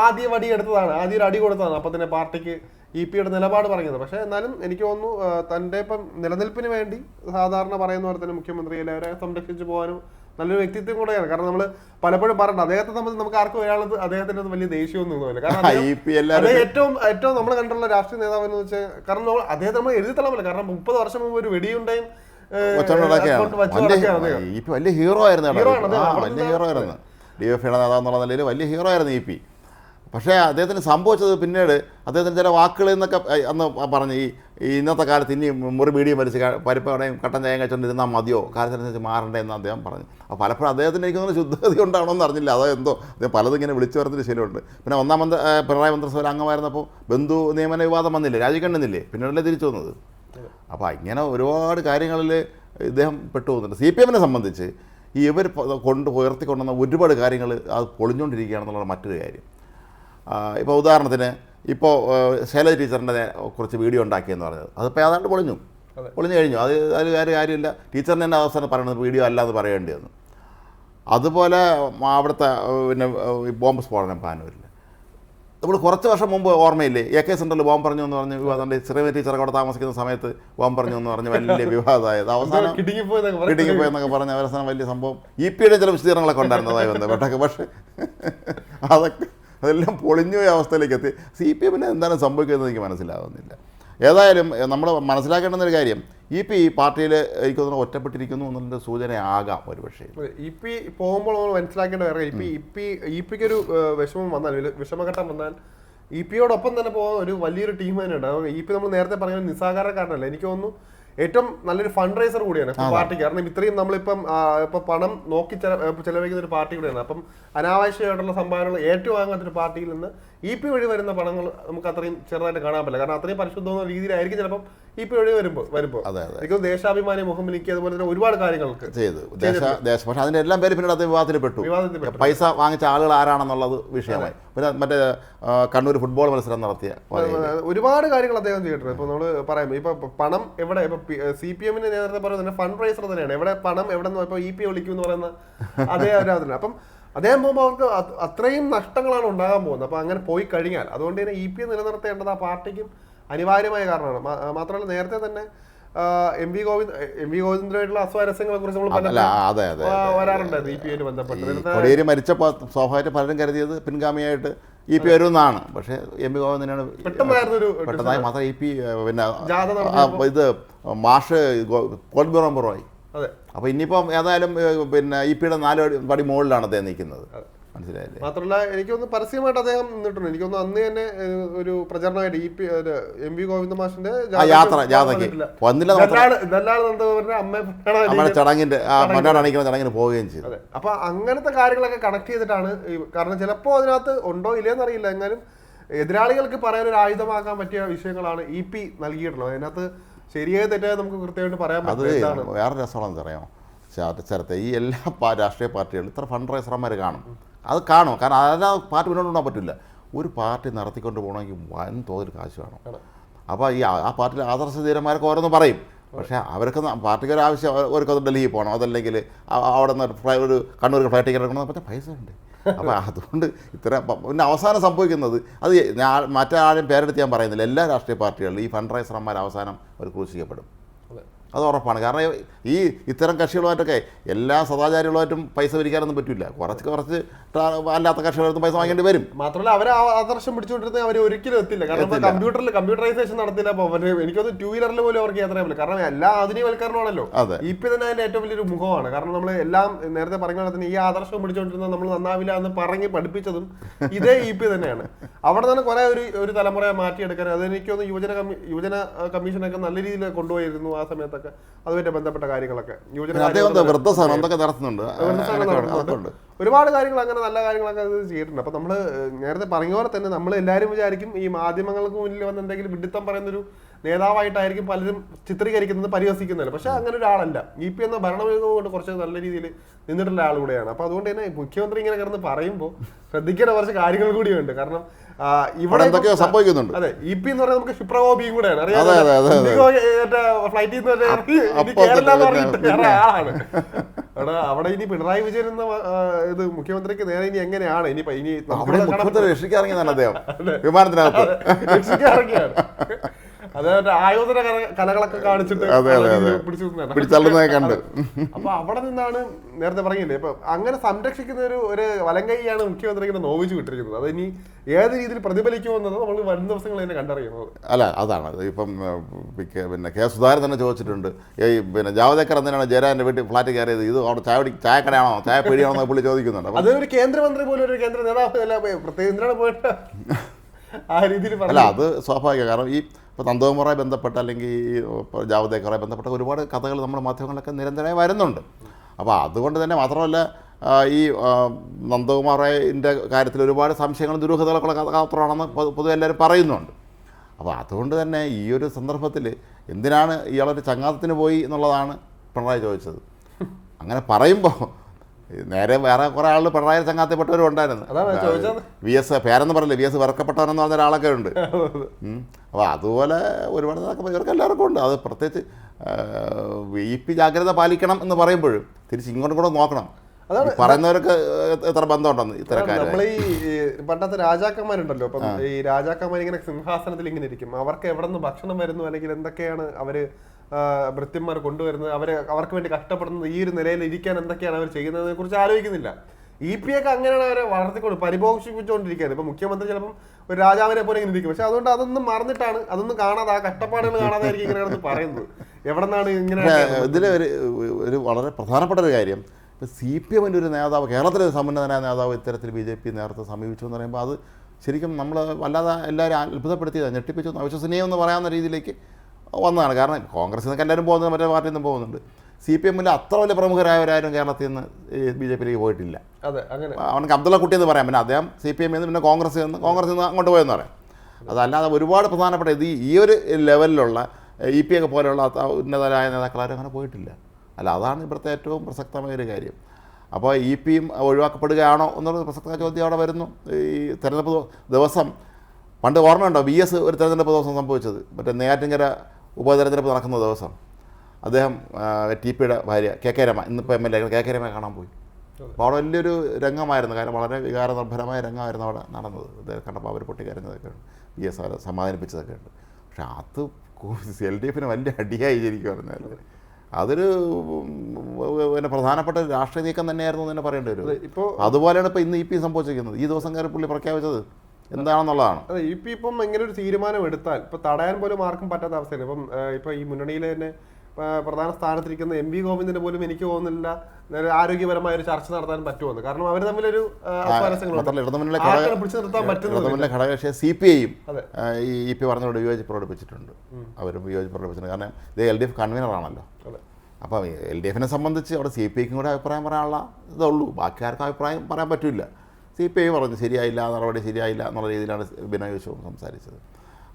S2: ആദ്യ വടി എടുത്തതാണ്. ആദ്യം ഒരു അടി കൊടുത്തതാണ്. അപ്പൊ തന്നെ പാർട്ടിക്ക് ഇ പിയുടെ നിലപാട് പറഞ്ഞത് പക്ഷെ എന്നാലും എനിക്ക് തോന്നുന്നു തന്റെ ഇപ്പം നിലനിൽപ്പിന് വേണ്ടി സാധാരണ പറയുന്ന പോലെ തന്നെ മുഖ്യമന്ത്രി എല്ലാവരെ സംരക്ഷിച്ചു പോകാനും നല്ലൊരു വ്യക്തിത്വം കൂടെയാണ്. കാരണം നമ്മൾ പലപ്പോഴും പറഞ്ഞത് അദ്ദേഹത്തെ സംബന്ധിച്ച് നമുക്ക് ആർക്കും ഒരാൾ അദ്ദേഹത്തിന്റെ വലിയ ദേഷ്യമൊന്നും തോന്നില്ല കാരണം ഏറ്റവും ഏറ്റവും നമ്മൾ കണ്ടുള്ള രാഷ്ട്രീയ നേതാവ് എന്ന് വെച്ചാൽ കാരണം അദ്ദേഹത്തെ നമ്മൾ എഴുതി തള്ളമില്ല കാരണം മുപ്പത് വർഷം മുമ്പ് ഒരു വെടിയുണ്ടയും
S1: വലിയ ഇ പി വലിയ ഹീറോ ആയിരുന്നു വലിയ ഹീറോ ആയിരുന്നു. ഡി എഫ് ഐയുടെ നിലയിൽ വലിയ ഹീറോ ആയിരുന്നു ഇ പി. പക്ഷേ അദ്ദേഹത്തിന് സംഭവിച്ചത് പിന്നീട് അദ്ദേഹത്തിന് ചില വാക്കുകളിൽ നിന്നൊക്കെ അന്ന് പറഞ്ഞു ഈ ഈ ഇന്നത്തെ കാലത്ത് ഇനി മുറി മീഡിയം വലിച്ച് പരിപ്പടയും കട്ടൻ ചായം കഴിച്ചുകൊണ്ടിരുന്നാൽ മതിയോ? കാലത്തിനനുസരിച്ച് മാറണ്ടേ എന്ന് അദ്ദേഹം പറഞ്ഞു. അപ്പോൾ പലപ്പോഴും അദ്ദേഹത്തിന് എനിക്ക് തോന്നുന്നു ശുദ്ധഗതി ഉണ്ടാണോ എന്ന് അറിഞ്ഞില്ല. അതോ എന്തോ അദ്ദേഹം പലതും ഇങ്ങനെ വിളിച്ചു പറഞ്ഞൊരു ശീലമുണ്ട് പിന്നെ ഒന്നാം മന്ത്രി പിണറായി മന്ത്രിസഭയിൽ അംഗമായിരുന്നപ്പോൾ ബന്ധു നിയമന വിവാദം വന്നില്ലേ? രാജിക്കണ്ണെന്നില്ലേ പിന്നീടല്ലേ തിരിച്ചു വന്നത്? അപ്പോൾ ഇങ്ങനെ ഒരുപാട് കാര്യങ്ങളിൽ ഇദ്ദേഹം പെട്ടു പോകുന്നുണ്ട്. സി പി എമ്മിനെ സംബന്ധിച്ച് ഈ ഇവർ കൊണ്ട് ഉയർത്തിക്കൊണ്ടുവന്ന ഒരുപാട് കാര്യങ്ങൾ അത് പൊളിഞ്ഞുകൊണ്ടിരിക്കുകയാണെന്നുള്ള മറ്റൊരു കാര്യം. ഇപ്പോൾ ഉദാഹരണത്തിന് ഇപ്പോൾ ശൈലജ ടീച്ചറിന്റെ കുറച്ച് വീഡിയോ ഉണ്ടാക്കിയെന്ന് പറഞ്ഞത്. അതിപ്പോൾ ഏതാണ്ട് പൊളിഞ്ഞു. പൊളിഞ്ഞു കഴിഞ്ഞു. അത് അതിൽ കാര്യം കാര്യമില്ല. ടീച്ചറിന് തന്നെ അവസാനം പറയണത് വീഡിയോ അല്ല എന്ന് പറയേണ്ടി വന്നു. അതുപോലെ അവിടുത്തെ പിന്നെ ബോംബ് സ്ഫോടനം പാനൂരിൽ. നമ്മൾ കുറച്ച് വർഷം മുമ്പ് ഓർമ്മയില്ലേ? എ കെ സെന്ററിൽ ബോംബ് പറഞ്ഞു എന്ന് പറഞ്ഞ് വിവാദം. ചെറിയ ടീച്ചർ അവിടെ താമസിക്കുന്ന സമയത്ത് ബോംബ് പറഞ്ഞു എന്ന് പറഞ്ഞ് വലിയ വിവാദമായത്. അവസാനം
S2: കിടുങ്ങിപ്പോയെന്നൊക്കെ പറഞ്ഞു.
S1: കിട്ടിങ് പോയെന്നൊക്കെ പറഞ്ഞ അവസാനം വലിയ സംഭവം. ഇ പിയുടെ ചില വിശദീകരണങ്ങളൊക്കെ ഉണ്ടായിരുന്നതായി ബന്ധപ്പെട്ടൊക്കെ പക്ഷേ അതൊക്കെ അതെല്ലാം പൊളിഞ്ഞു പോയ അവസ്ഥയിലേക്ക് എത്തി. സി പി എമ്മിന് എന്താണ് സംഭവിക്കുന്നത് എനിക്ക് മനസ്സിലാവുന്നില്ല. ഏതായാലും നമ്മൾ മനസ്സിലാക്കേണ്ടുന്ന ഒരു കാര്യം ഇ പി ഈ പാർട്ടിയിൽ എനിക്ക് തോന്നുന്നു ഒറ്റപ്പെട്ടിരിക്കുന്നു എന്നുള്ളതിന്റെ സൂചനയാകാം ഒരുപക്ഷേ.
S2: ഇ പി പോകുമ്പോൾ നമ്മൾ മനസ്സിലാക്കേണ്ട വേറെ E P E P E പിക്ക് ഒരു വിഷമം വന്നാൽ വിഷമഘട്ടം വന്നാൽ ഇ പിയോടൊപ്പം തന്നെ പോകാൻ ഒരു വലിയൊരു ടീം തന്നെ ഉണ്ട്. ഇ പി നമ്മൾ നേരത്തെ പറഞ്ഞ നിസ്സാകാരക്കാരനല്ല എനിക്ക് തോന്നുന്നു ഏറ്റവും നല്ലൊരു ഫണ്ട് റൈസർ കൂടിയാണ് പാർട്ടി കാരണം ഇത്രയും നമ്മളിപ്പം ഇപ്പൊ പണം നോക്കി ചെല- ചെലവഴിക്കുന്ന ഒരു പാർട്ടി കൂടിയാണ്. അപ്പം അനാവശ്യമായിട്ടുള്ള സംഭാവനകൾ ഏറ്റവും ഒരു പാർട്ടിയിൽ നിന്ന് ഇ പി വഴി വരുന്ന പണങ്ങൾ നമുക്ക് അത്രയും ചെറുതായിട്ട് കാണാൻ പറ്റില്ല. കാരണം അത്രയും പരിശുദ്ധമായ രീതിയിലായിരിക്കും ചിലപ്പം ഇ പി വഴി വരുമ്പോൾ വരുമ്പോൾ
S1: അതെ അതെ.
S2: ദേശാഭിമാനി മുഖമിനിക്ക് അതുപോലെ തന്നെ ഒരുപാട് കാര്യങ്ങൾക്ക്
S1: ചെയ്തു. ദേശ ദേശ പക്ഷേ അതിന്റെ എല്ലാം പേര് പിന്നീട് അത് വിവാദത്തിൽപ്പെട്ടു.
S2: വിവാദത്തിൽപ്പെട്ടു.
S1: പൈസ വാങ്ങിച്ച ആളുകൾ ആരാണെന്നുള്ളത് വിഷയമായി. പിന്നെ മറ്റേ കണ്ണൂർ ഫുട്ബോൾ മത്സരം നടത്തിയ
S2: ഒരുപാട് കാര്യങ്ങൾ അദ്ദേഹം ചെയ്തിട്ടുണ്ട്. ഇപ്പൊ നമ്മൾ പറയാം ഇപ്പൊ പണം എവിടെ ഇപ്പൊ സി പി എമ്മിന് നേരത്തെ പറയുന്നത് ഫണ്ട് റൈസർ തന്നെയാണ്. എവിടെ പണം എവിടെ നിന്ന് ഇപ്പൊ ഇ പി വിളിക്കും എന്ന് പറയുന്ന അതേ ഒരു അപ്പം അദ്ദേഹം പോകുമ്പോൾ അവർക്ക് അത്രയും നഷ്ടങ്ങളാണ് ഉണ്ടാകാൻ പോകുന്നത്. അപ്പോൾ അങ്ങനെ പോയി കഴിഞ്ഞാൽ അതുകൊണ്ട് തന്നെ ഇ പി നിലനിർത്തേണ്ടത് ആ പാർട്ടിക്കും അനിവാര്യമായ കാരണമാണ്. മാത്രമല്ല നേരത്തെ തന്നെ M V Govind M V ഗോവിന്ദനായിട്ടുള്ള അസ്വാരസ്യങ്ങളെ കുറിച്ച് നമ്മൾ വരാറുണ്ടായിരുന്നു ഇ പി ആയിട്ട് ബന്ധപ്പെട്ട്.
S1: മരിച്ചപ്പോൾ സ്വാഭാവികമായിട്ട് പലരും കരുതിയത് പിൻഗാമിയായിട്ട് ഇ പി വരുമെന്നാണ്. പക്ഷേ എം പി ഗോവിന്ദനാണ് പെട്ടെന്നായി മാത്രം ഇ പി പിന്നെ ഇത് മാഷ് ബ്യൂറോയി
S2: അതെ.
S1: അപ്പോൾ ഇനിയിപ്പം ഏതായാലും പിന്നെ ഇ പിയുടെ നാല് പടി- മുകളിലാണ് അദ്ദേഹം നിൽക്കുന്നത്. മനസ്സിലായില്ലേ?
S2: മാത്രമല്ല എനിക്കൊന്ന് പരസ്യമായിട്ട് അദ്ദേഹം നിന്നിട്ടുണ്ട്. എനിക്കൊന്ന് അന്ന് തന്നെ ഒരു പ്രചരണമായിട്ട് E P M V Govinda മാഷിന്റെ
S1: യാത്ര ജാഥയ്ക്ക് വന്നില്ല മാത്രം ചടങ്ങിന്റെ മറ്റാട് അണിക്കുന്ന ചടങ്ങിന് പോവുകയും ചെയ്തു.
S2: അപ്പൊ അങ്ങനത്തെ കാര്യങ്ങളൊക്കെ കണക്ട് ചെയ്തിട്ടാണ് കാരണം ചിലപ്പോ അതിനകത്ത് ഉണ്ടോ ഇല്ലയെന്ന് അറിയില്ല. എന്നാലും എതിരാളികൾക്ക് പറയാൻ ഒരു ആയുധമാക്കാൻ പറ്റിയ വിഷയങ്ങളാണ് ഇ പി നൽകിയിട്ടുള്ളത്. അതിനകത്ത് ശരിയായ തെറ്റായ നമുക്ക് കൃത്യമായിട്ട് പറയാൻ
S1: അത്
S2: എന്താണ്?
S1: വേറെ രസമാണെന്ന് അറിയാമോ? ചരത്തെ ഈ എല്ലാ രാഷ്ട്രീയ പാർട്ടികളും ഇത്ര ഫണ്ട് റൈസർമാർ കാണും. അത് കാണും. കാരണം അതായത് പാർട്ടി മുന്നോട്ട് കൊണ്ടുപോകാൻ പറ്റില്ല. ഒരു പാർട്ടി നടത്തിക്കൊണ്ട് പോകണമെങ്കിൽ വൻ തോതിൽ കാശ് വേണം. അപ്പോൾ ഈ ആ- പാർട്ടിയിലെ ആദർശ ധീരന്മാരൊക്കെ ഓരോന്ന് പറയും. പക്ഷേ അവർക്ക് പാർട്ടിക്ക് ഒരു ആവശ്യം അവർക്കത് ഡൽഹിയിൽ പോകണം. അതല്ലെങ്കിൽ അവിടെ നിന്ന് ഒരു കണ്ണൂർ ഫ്ലൈറ്റ് ടിക്കറ്റ് എടുക്കണം പക്ഷേ പൈസ ഉണ്ട് അപ്പോൾ അതുകൊണ്ട് ഇത്ര പിന്നെ അവസാനം സംഭവിക്കുന്നത് അത് ഞാൻ മറ്റേ ആരും പേരെടുത്ത് ഞാൻ പറയുന്നില്ല. എല്ലാ രാഷ്ട്രീയ പാർട്ടികളിലും ഈ ഫണ്ട് റൈസർമാർ അവസാനം അവർ ക്രൂശിക്കപ്പെടും
S2: അതെ.
S1: ഉറപ്പാണ്. കാരണം ഈ ഇത്തരം കക്ഷികളുമായിട്ടൊക്കെ എല്ലാ സദാചാരികളുമായിട്ടും പൈസ പിരിക്കാനൊന്നും പറ്റില്ല കുറച്ച് കുറച്ച് അല്ലാത്ത കക്ഷികളടുത്ത് പൈസ വാങ്ങേണ്ടി വരും.
S2: മാത്രമല്ല അവർ ആദർശം പിടിച്ചുകൊണ്ടിരുന്നത് അവർ ഒരിക്കലും എത്തില്ല. കാരണം കമ്പ്യൂട്ടറിൽ കമ്പ്യൂട്ടറൈസേഷൻ നടത്തില്ല എനിക്കൊന്ന് ടൂ വീലറിൽ പോലും അവർക്ക് യാത്ര ചെയ്യാൻ കാരണം എല്ലാ ആധുനികവൽക്കരണമാണല്ലോ.
S1: അതെ.
S2: ഇ പി തന്നെ അതിന്റെ ഏറ്റവും വലിയൊരു മുഖമാണ്. കാരണം നമ്മൾ എല്ലാം നേരത്തെ പറഞ്ഞ തന്നെ ഈ ആദർശം പിടിച്ചുകൊണ്ടിരുന്ന നമ്മൾ നന്നാവില്ല എന്ന് പറഞ്ഞ് പഠിപ്പിച്ചതും ഇതേ ഇ പി തന്നെയാണ്. അവിടെ തന്നെ കുറെ ഒരു ഒരു തലമുറയെ മാറ്റിയെടുക്കാൻ അത് എനിക്കൊന്ന് യുവജന കമ്മി യുവജന കമ്മീഷനൊക്കെ നല്ല രീതിയിൽ കൊണ്ടുപോയിരുന്നു ആ സമയത്തൊക്കെ. അതുമായിട്ട് ബന്ധപ്പെട്ട കാര്യങ്ങളൊക്കെ വൃദ്ധസദനം
S1: അതൊക്കെ.
S2: നടത്തുന്നുണ്ട്. ഒരുപാട് കാര്യങ്ങൾ അങ്ങനെ നല്ല കാര്യങ്ങളൊക്കെ അത് ചെയ്തിട്ടുണ്ട് അപ്പൊ നമ്മൾ നേരത്തെ പറഞ്ഞ പോലെ തന്നെ നമ്മൾ എല്ലാവരും വിചാരിക്കും ഈ മാധ്യമങ്ങൾക്ക് മുന്നിൽ വന്ന് എന്തെങ്കിലും വിഡിത്തം പറയുന്ന ഒരു നേതാവായിട്ടായിരിക്കും പലരും ചിത്രീകരിക്കുന്നത് പരിഹസിക്കുന്നത് പക്ഷെ അങ്ങനെ ഒരാളല്ല. ഇ പി എന്ന ഭരണവിരുദ്ധം കൊണ്ട് കുറച്ച് നല്ല രീതിയിൽ നിന്നിട്ടുള്ള ആൾ കൂടെയാണ്. അപ്പൊ അതുകൊണ്ട് തന്നെ മുഖ്യമന്ത്രി ഇങ്ങനെ കിടന്ന് പറയുമ്പോൾ ശ്രദ്ധിക്കേണ്ട കുറച്ച് കാര്യങ്ങൾ കൂടിയുണ്ട്. കാരണം
S1: ഇവിടെ എന്തൊക്കെയോ സംഭവിക്കുന്നുണ്ട്.
S2: അതെ ഇ പി എന്ന് പറയുന്നത് നമുക്ക് ഷിപ്രകോപിയും കൂടെയാണ്. ഫ്ലൈറ്റിൽ നിന്ന് വേറെ ആളാണ്. അവിടെ അവിടെ ഇനി പിണറായി വിജയൻ എന്ന ഇത് മുഖ്യമന്ത്രിക്ക് നേരെ ഇനി എങ്ങനെയാണ്? ഇനി ഇനി
S1: രക്ഷിക്കാറങ്ങിയതാണ് അദ്ദേഹം. വിമാനത്തിനകത്ത്.
S2: രക്ഷിക്കാറങ്ങിയാണ് ആയോധന കല- കലകളൊക്കെ കാണിച്ചിട്ട്
S1: അതെ, അതെ,
S2: നല്ല
S1: അതെ.
S2: രീതിയിൽ പിടിച്ചു നിന്നതാണ്.
S1: പിടിച്ചള്ളുന്നത് കണ്ട്.
S2: അപ്പൊ അവിടെ നിന്നാണ് നേരത്തെ പറഞ്ഞില്ലേ ഇപ്പൊ അങ്ങനെ സംരക്ഷിക്കുന്ന ഒരു ഒരു വലങ്കൈയാണ് മുഖ്യമന്ത്രി ഇങ്ങനെ നോവിച്ചു വിട്ടിരിക്കുന്നത്. അത് ഇനി ഏത് രീതിയിൽ പ്രതിഫലിക്കുമെന്നത് നമ്മൾ വരും ദിവസങ്ങൾ തന്നെ കണ്ടറിയുന്നത്.
S1: അല്ല അതാണ്. അത് ഇപ്പം പിന്നെ കെ സുധാകരൻ തന്നെ ചോദിച്ചിട്ടുണ്ട്. ഈ പിന്നെ ജാവദേക്കർ എന്തിനാണ് ജയരാജന്റെ വീട്ടിൽ ഫ്ലാറ്റ് കയറിയത്? ഇത് അവിടെ ചായ ചായക്കടയാണോ? ചായ പേടിയാണോ പുള്ളി ചോദിക്കുന്നുണ്ട്.
S2: അതൊരു കേന്ദ്രമന്ത്രി പോലും ഒരു കേന്ദ്ര നേതാവ് പ്രത്യേക പോയിട്ട്? ആ രീതിയിൽ
S1: അല്ല അത് സ്വാഭാവിക. കാരണം ഈ ഇപ്പോൾ നന്ദകുമാറുമായി ബന്ധപ്പെട്ട അല്ലെങ്കിൽ ജാവദേക്കറുമായി ബന്ധപ്പെട്ട ഒരുപാട് കഥകൾ നമ്മുടെ മാധ്യമങ്ങളിലൊക്കെ നിരന്തരമായി വരുന്നുണ്ട്. അപ്പോൾ അതുകൊണ്ട് തന്നെ മാത്രമല്ല ഈ നന്ദകുമാറിന്റെ കാര്യത്തിൽ ഒരുപാട് സംശയങ്ങളും ദുരൂഹതകളൊക്കെ കഥാപാത്രമാണെന്ന് പൊതുവെ എല്ലാവരും പറയുന്നുണ്ട്. അപ്പോൾ അതുകൊണ്ട് തന്നെ ഈ ഒരു സന്ദർഭത്തിൽ എന്തിനാണ് ഇയാളൊരു ചങ്ങാത്തത്തിന് പോയി എന്നുള്ളതാണ് പിണറായി ചോദിച്ചത്. അങ്ങനെ പറയുമ്പോൾ നേരെ വേറെ കുറേ ആൾ പിണറായി ചങ്ങാത്തപ്പെട്ടവരും ഉണ്ടായിരുന്നു. വി എസ് പേരെന്ന് പറയില്ല വി എസ് വെറുക്കപ്പെട്ടവനെന്ന് പറഞ്ഞ ഒരാളൊക്കെ ഉണ്ട്. അപ്പോൾ അതുപോലെ ഒരുപാട് ഇവർക്ക് എല്ലാവർക്കും ഉണ്ട്. അത് പ്രത്യേകിച്ച് വി പി ജാഗ്രത പാലിക്കണം എന്ന് പറയുമ്പോഴും തിരിച്ച് ഇങ്ങോട്ടും കൂടെ നോക്കണം. പറയുന്നവർക്ക് എത്ര ബന്ധമുണ്ടെന്ന് ഇത്തരക്കാര്
S2: നമ്മൾ ഈ പണ്ടത്തെ രാജാക്കന്മാരുണ്ടല്ലോ. അപ്പം ഈ രാജാക്കന്മാർ ഇങ്ങനെ സിംഹാസനത്തിൽ ഇങ്ങനെ ഇരിക്കും. അവർക്ക് എവിടെ നിന്ന് ഭക്ഷണം വരുന്നു അല്ലെങ്കിൽ എന്തൊക്കെയാണ് അവർ ഭൃത്യന്മാർ കൊണ്ടുവരുന്നത് അവരെ അവർക്ക് വേണ്ടി കഷ്ടപ്പെടുന്നത് ഈ ഒരു നിലയിൽ ഇരിക്കാൻ എന്തൊക്കെയാണ് അവർ ചെയ്യുന്നതിനെ കുറിച്ച് ആലോചിക്കുന്നില്ല. ഇ പി ഒക്കെ അങ്ങനെയാണ് അവരെ വളർത്തിക്കൊണ്ട് പരിപോഷിപ്പിച്ചുകൊണ്ടിരിക്കുകയാണ് ഇപ്പൊ മുഖ്യമന്ത്രി ചിലപ്പം ഒരു രാജാവിനെ പോലെ ഇങ്ങനെ ഇരിക്കും. പക്ഷെ അതുകൊണ്ട് അതൊന്നും മറന്നിട്ടാണ് അതൊന്നും കാണാതെ ആ കഷ്ടപ്പാടുകൾ കാണാതായിരിക്കും ഇങ്ങനെയാണ് പറയുന്നത്. എവിടെ നിന്നാണ് ഇങ്ങനെ
S1: ഇതിൽ ഒരു ഒരു വളരെ പ്രധാനപ്പെട്ട ഒരു കാര്യം. ഇപ്പോൾ സി പി എമ്മിന്റെ ഒരു നേതാവ് കേരളത്തിലെ ഒരു സമുന്നതനായ നേതാവ് ഇത്തരത്തിൽ ബി ജെ പി നേരത്തെ സമീപിച്ചു എന്ന് പറയുമ്പോൾ അത് ശരിക്കും നമ്മൾ വല്ലാതെ എല്ലാവരും അത്ഭുതപ്പെടുത്തിയതാണ് ഞെട്ടിപ്പിച്ചു അവിശ്വസനീയം എന്ന് പറയാവുന്ന രീതിയിലേക്ക് വന്നതാണ്. കാരണം കോൺഗ്രസ്സിൽ നിന്നൊക്കെ എല്ലാവരും പോകുന്നത് മറ്റേ പാർട്ടിയിൽ നിന്നും പോകുന്നുണ്ട്. സി പി എമ്മിൽ അത്ര വലിയ പ്രമുഖരായവരാരും കേരളത്തിൽ നിന്ന് ബി ജെ പിയിലേക്ക് പോയിട്ടില്ല. അവനക്ക് അബ്ദുള്ള കുട്ടി എന്ന് പറയാം. പിന്നെ അദ്ദേഹം സി പി എമ്മിൽ നിന്ന് പിന്നെ കോൺഗ്രസ് നിന്ന് കോൺഗ്രസ്സിൽ നിന്ന് അങ്ങോട്ട് പോയെന്ന് പറയാം. അതല്ലാതെ ഒരുപാട് പ്രധാനപ്പെട്ട ഇത് ഈ- ഒരു ലെവലിലുള്ള ഇ പി ഒക്കെ പോലെയുള്ള ഉന്നതരായ നേതാക്കളാരും അങ്ങനെ പോയിട്ടില്ല. അല്ല അതാണ് ഇവിടുത്തെ ഏറ്റവും പ്രസക്തമായ ഒരു കാര്യം. അപ്പോൾ ഇ പിയും ഒഴിവാക്കപ്പെടുകയാണോ എന്നുള്ള പ്രസക്ത ചോദ്യം അവിടെ വരുന്നു. ഈ തെരഞ്ഞെടുപ്പ് ദിവസം പണ്ട് ഓർമ്മയുണ്ടോ? വി എസ് ഒരു തെരഞ്ഞെടുപ്പ് ദിവസം സംഭവിച്ചത്. മറ്റേ നെയ്യാറ്റിങ്കര ഉപതെരഞ്ഞെടുപ്പ് നടക്കുന്ന ദിവസം അദ്ദേഹം ടി പിയുടെ ഭാര്യ കെ കെ രമ ഇന്നിപ്പോൾ M L A K K Rema കാണാൻ പോയി. അപ്പോൾ അവിടെ വലിയൊരു രംഗമായിരുന്നു. കാരണം വളരെ വികാരനിർഭരമായ രംഗമായിരുന്നു അവിടെ നടന്നത്. അദ്ദേഹം കണ്ടപ്പോൾ അവർ പൊട്ടിക്കരഞ്ഞതൊക്കെ ബി എസ് ആർ സമാധാനിപ്പിച്ചതൊക്കെ ഉണ്ട് പക്ഷെ അത് എൽ ഡി എഫിന് വലിയ അടിയായി ശരിക്കും പറഞ്ഞാൽ അതൊരു പിന്നെ പ്രധാനപ്പെട്ട രാഷ്ട്രീയ നീക്കം തന്നെയായിരുന്നു എന്ന് തന്നെ പറയേണ്ടി വരും.
S2: ഇപ്പോൾ
S1: അതുപോലെയാണ് ഇപ്പോൾ ഇന്ന് ഇ പി സംഭവിച്ചിരിക്കുന്നത്. ഈ ദിവസം കയറി പുള്ളി പ്രഖ്യാപിച്ചത് എന്താണെന്നുള്ളതാണ്.
S2: അതെ ഇപ്പൊ ഇപ്പം ഇങ്ങനെ ഒരു തീരുമാനം എടുത്താൽ ഇപ്പൊ തടയാൻ പോലും ആർക്കും പറ്റാത്ത അവസ്ഥയാണ്. ഇപ്പം ഇപ്പൊ ഈ മുന്നണിയിലെ തന്നെ പ്രധാന സ്ഥാനത്തിരിക്കുന്ന എം വി ഗോവിന്ദന് പോലും എനിക്ക് തോന്നുന്നില്ല ആരോഗ്യപരമായ ഒരു ചർച്ച നടത്താൻ പറ്റുമെന്ന്. കാരണം അവർ തമ്മിലൊരു പിടിച്ചു നിർത്താൻ
S1: ഘടകകക്ഷിയെ സി പി ഐയും ഈ ഇ പി പറഞ്ഞോട് വിയോജിപ്പ് പ്രകടിപ്പിച്ചിട്ടുണ്ട്. അവരും വിയോജിപ്പ് പ്രകടിപ്പിച്ചിട്ടുണ്ട്. കാരണം ഇത് എൽ ഡി എഫ് കൺവീനർ
S2: ആണല്ലോ.
S1: അപ്പം എൽ ഡി എഫിനെ സംബന്ധിച്ച് അവിടെ സി പി ഐക്കും കൂടെ അഭിപ്രായം പറയാനുള്ള ഇതേ ഉള്ളൂ ബാക്കി ആർക്കും അഭിപ്രായം പറയാൻ പറ്റില്ല സി പി ഐ പറഞ്ഞു ശരിയായില്ല നടപടി ശരിയായില്ല എന്നുള്ള രീതിയിലാണ് ബിനോയ് വിശ്വം സംസാരിച്ചത്.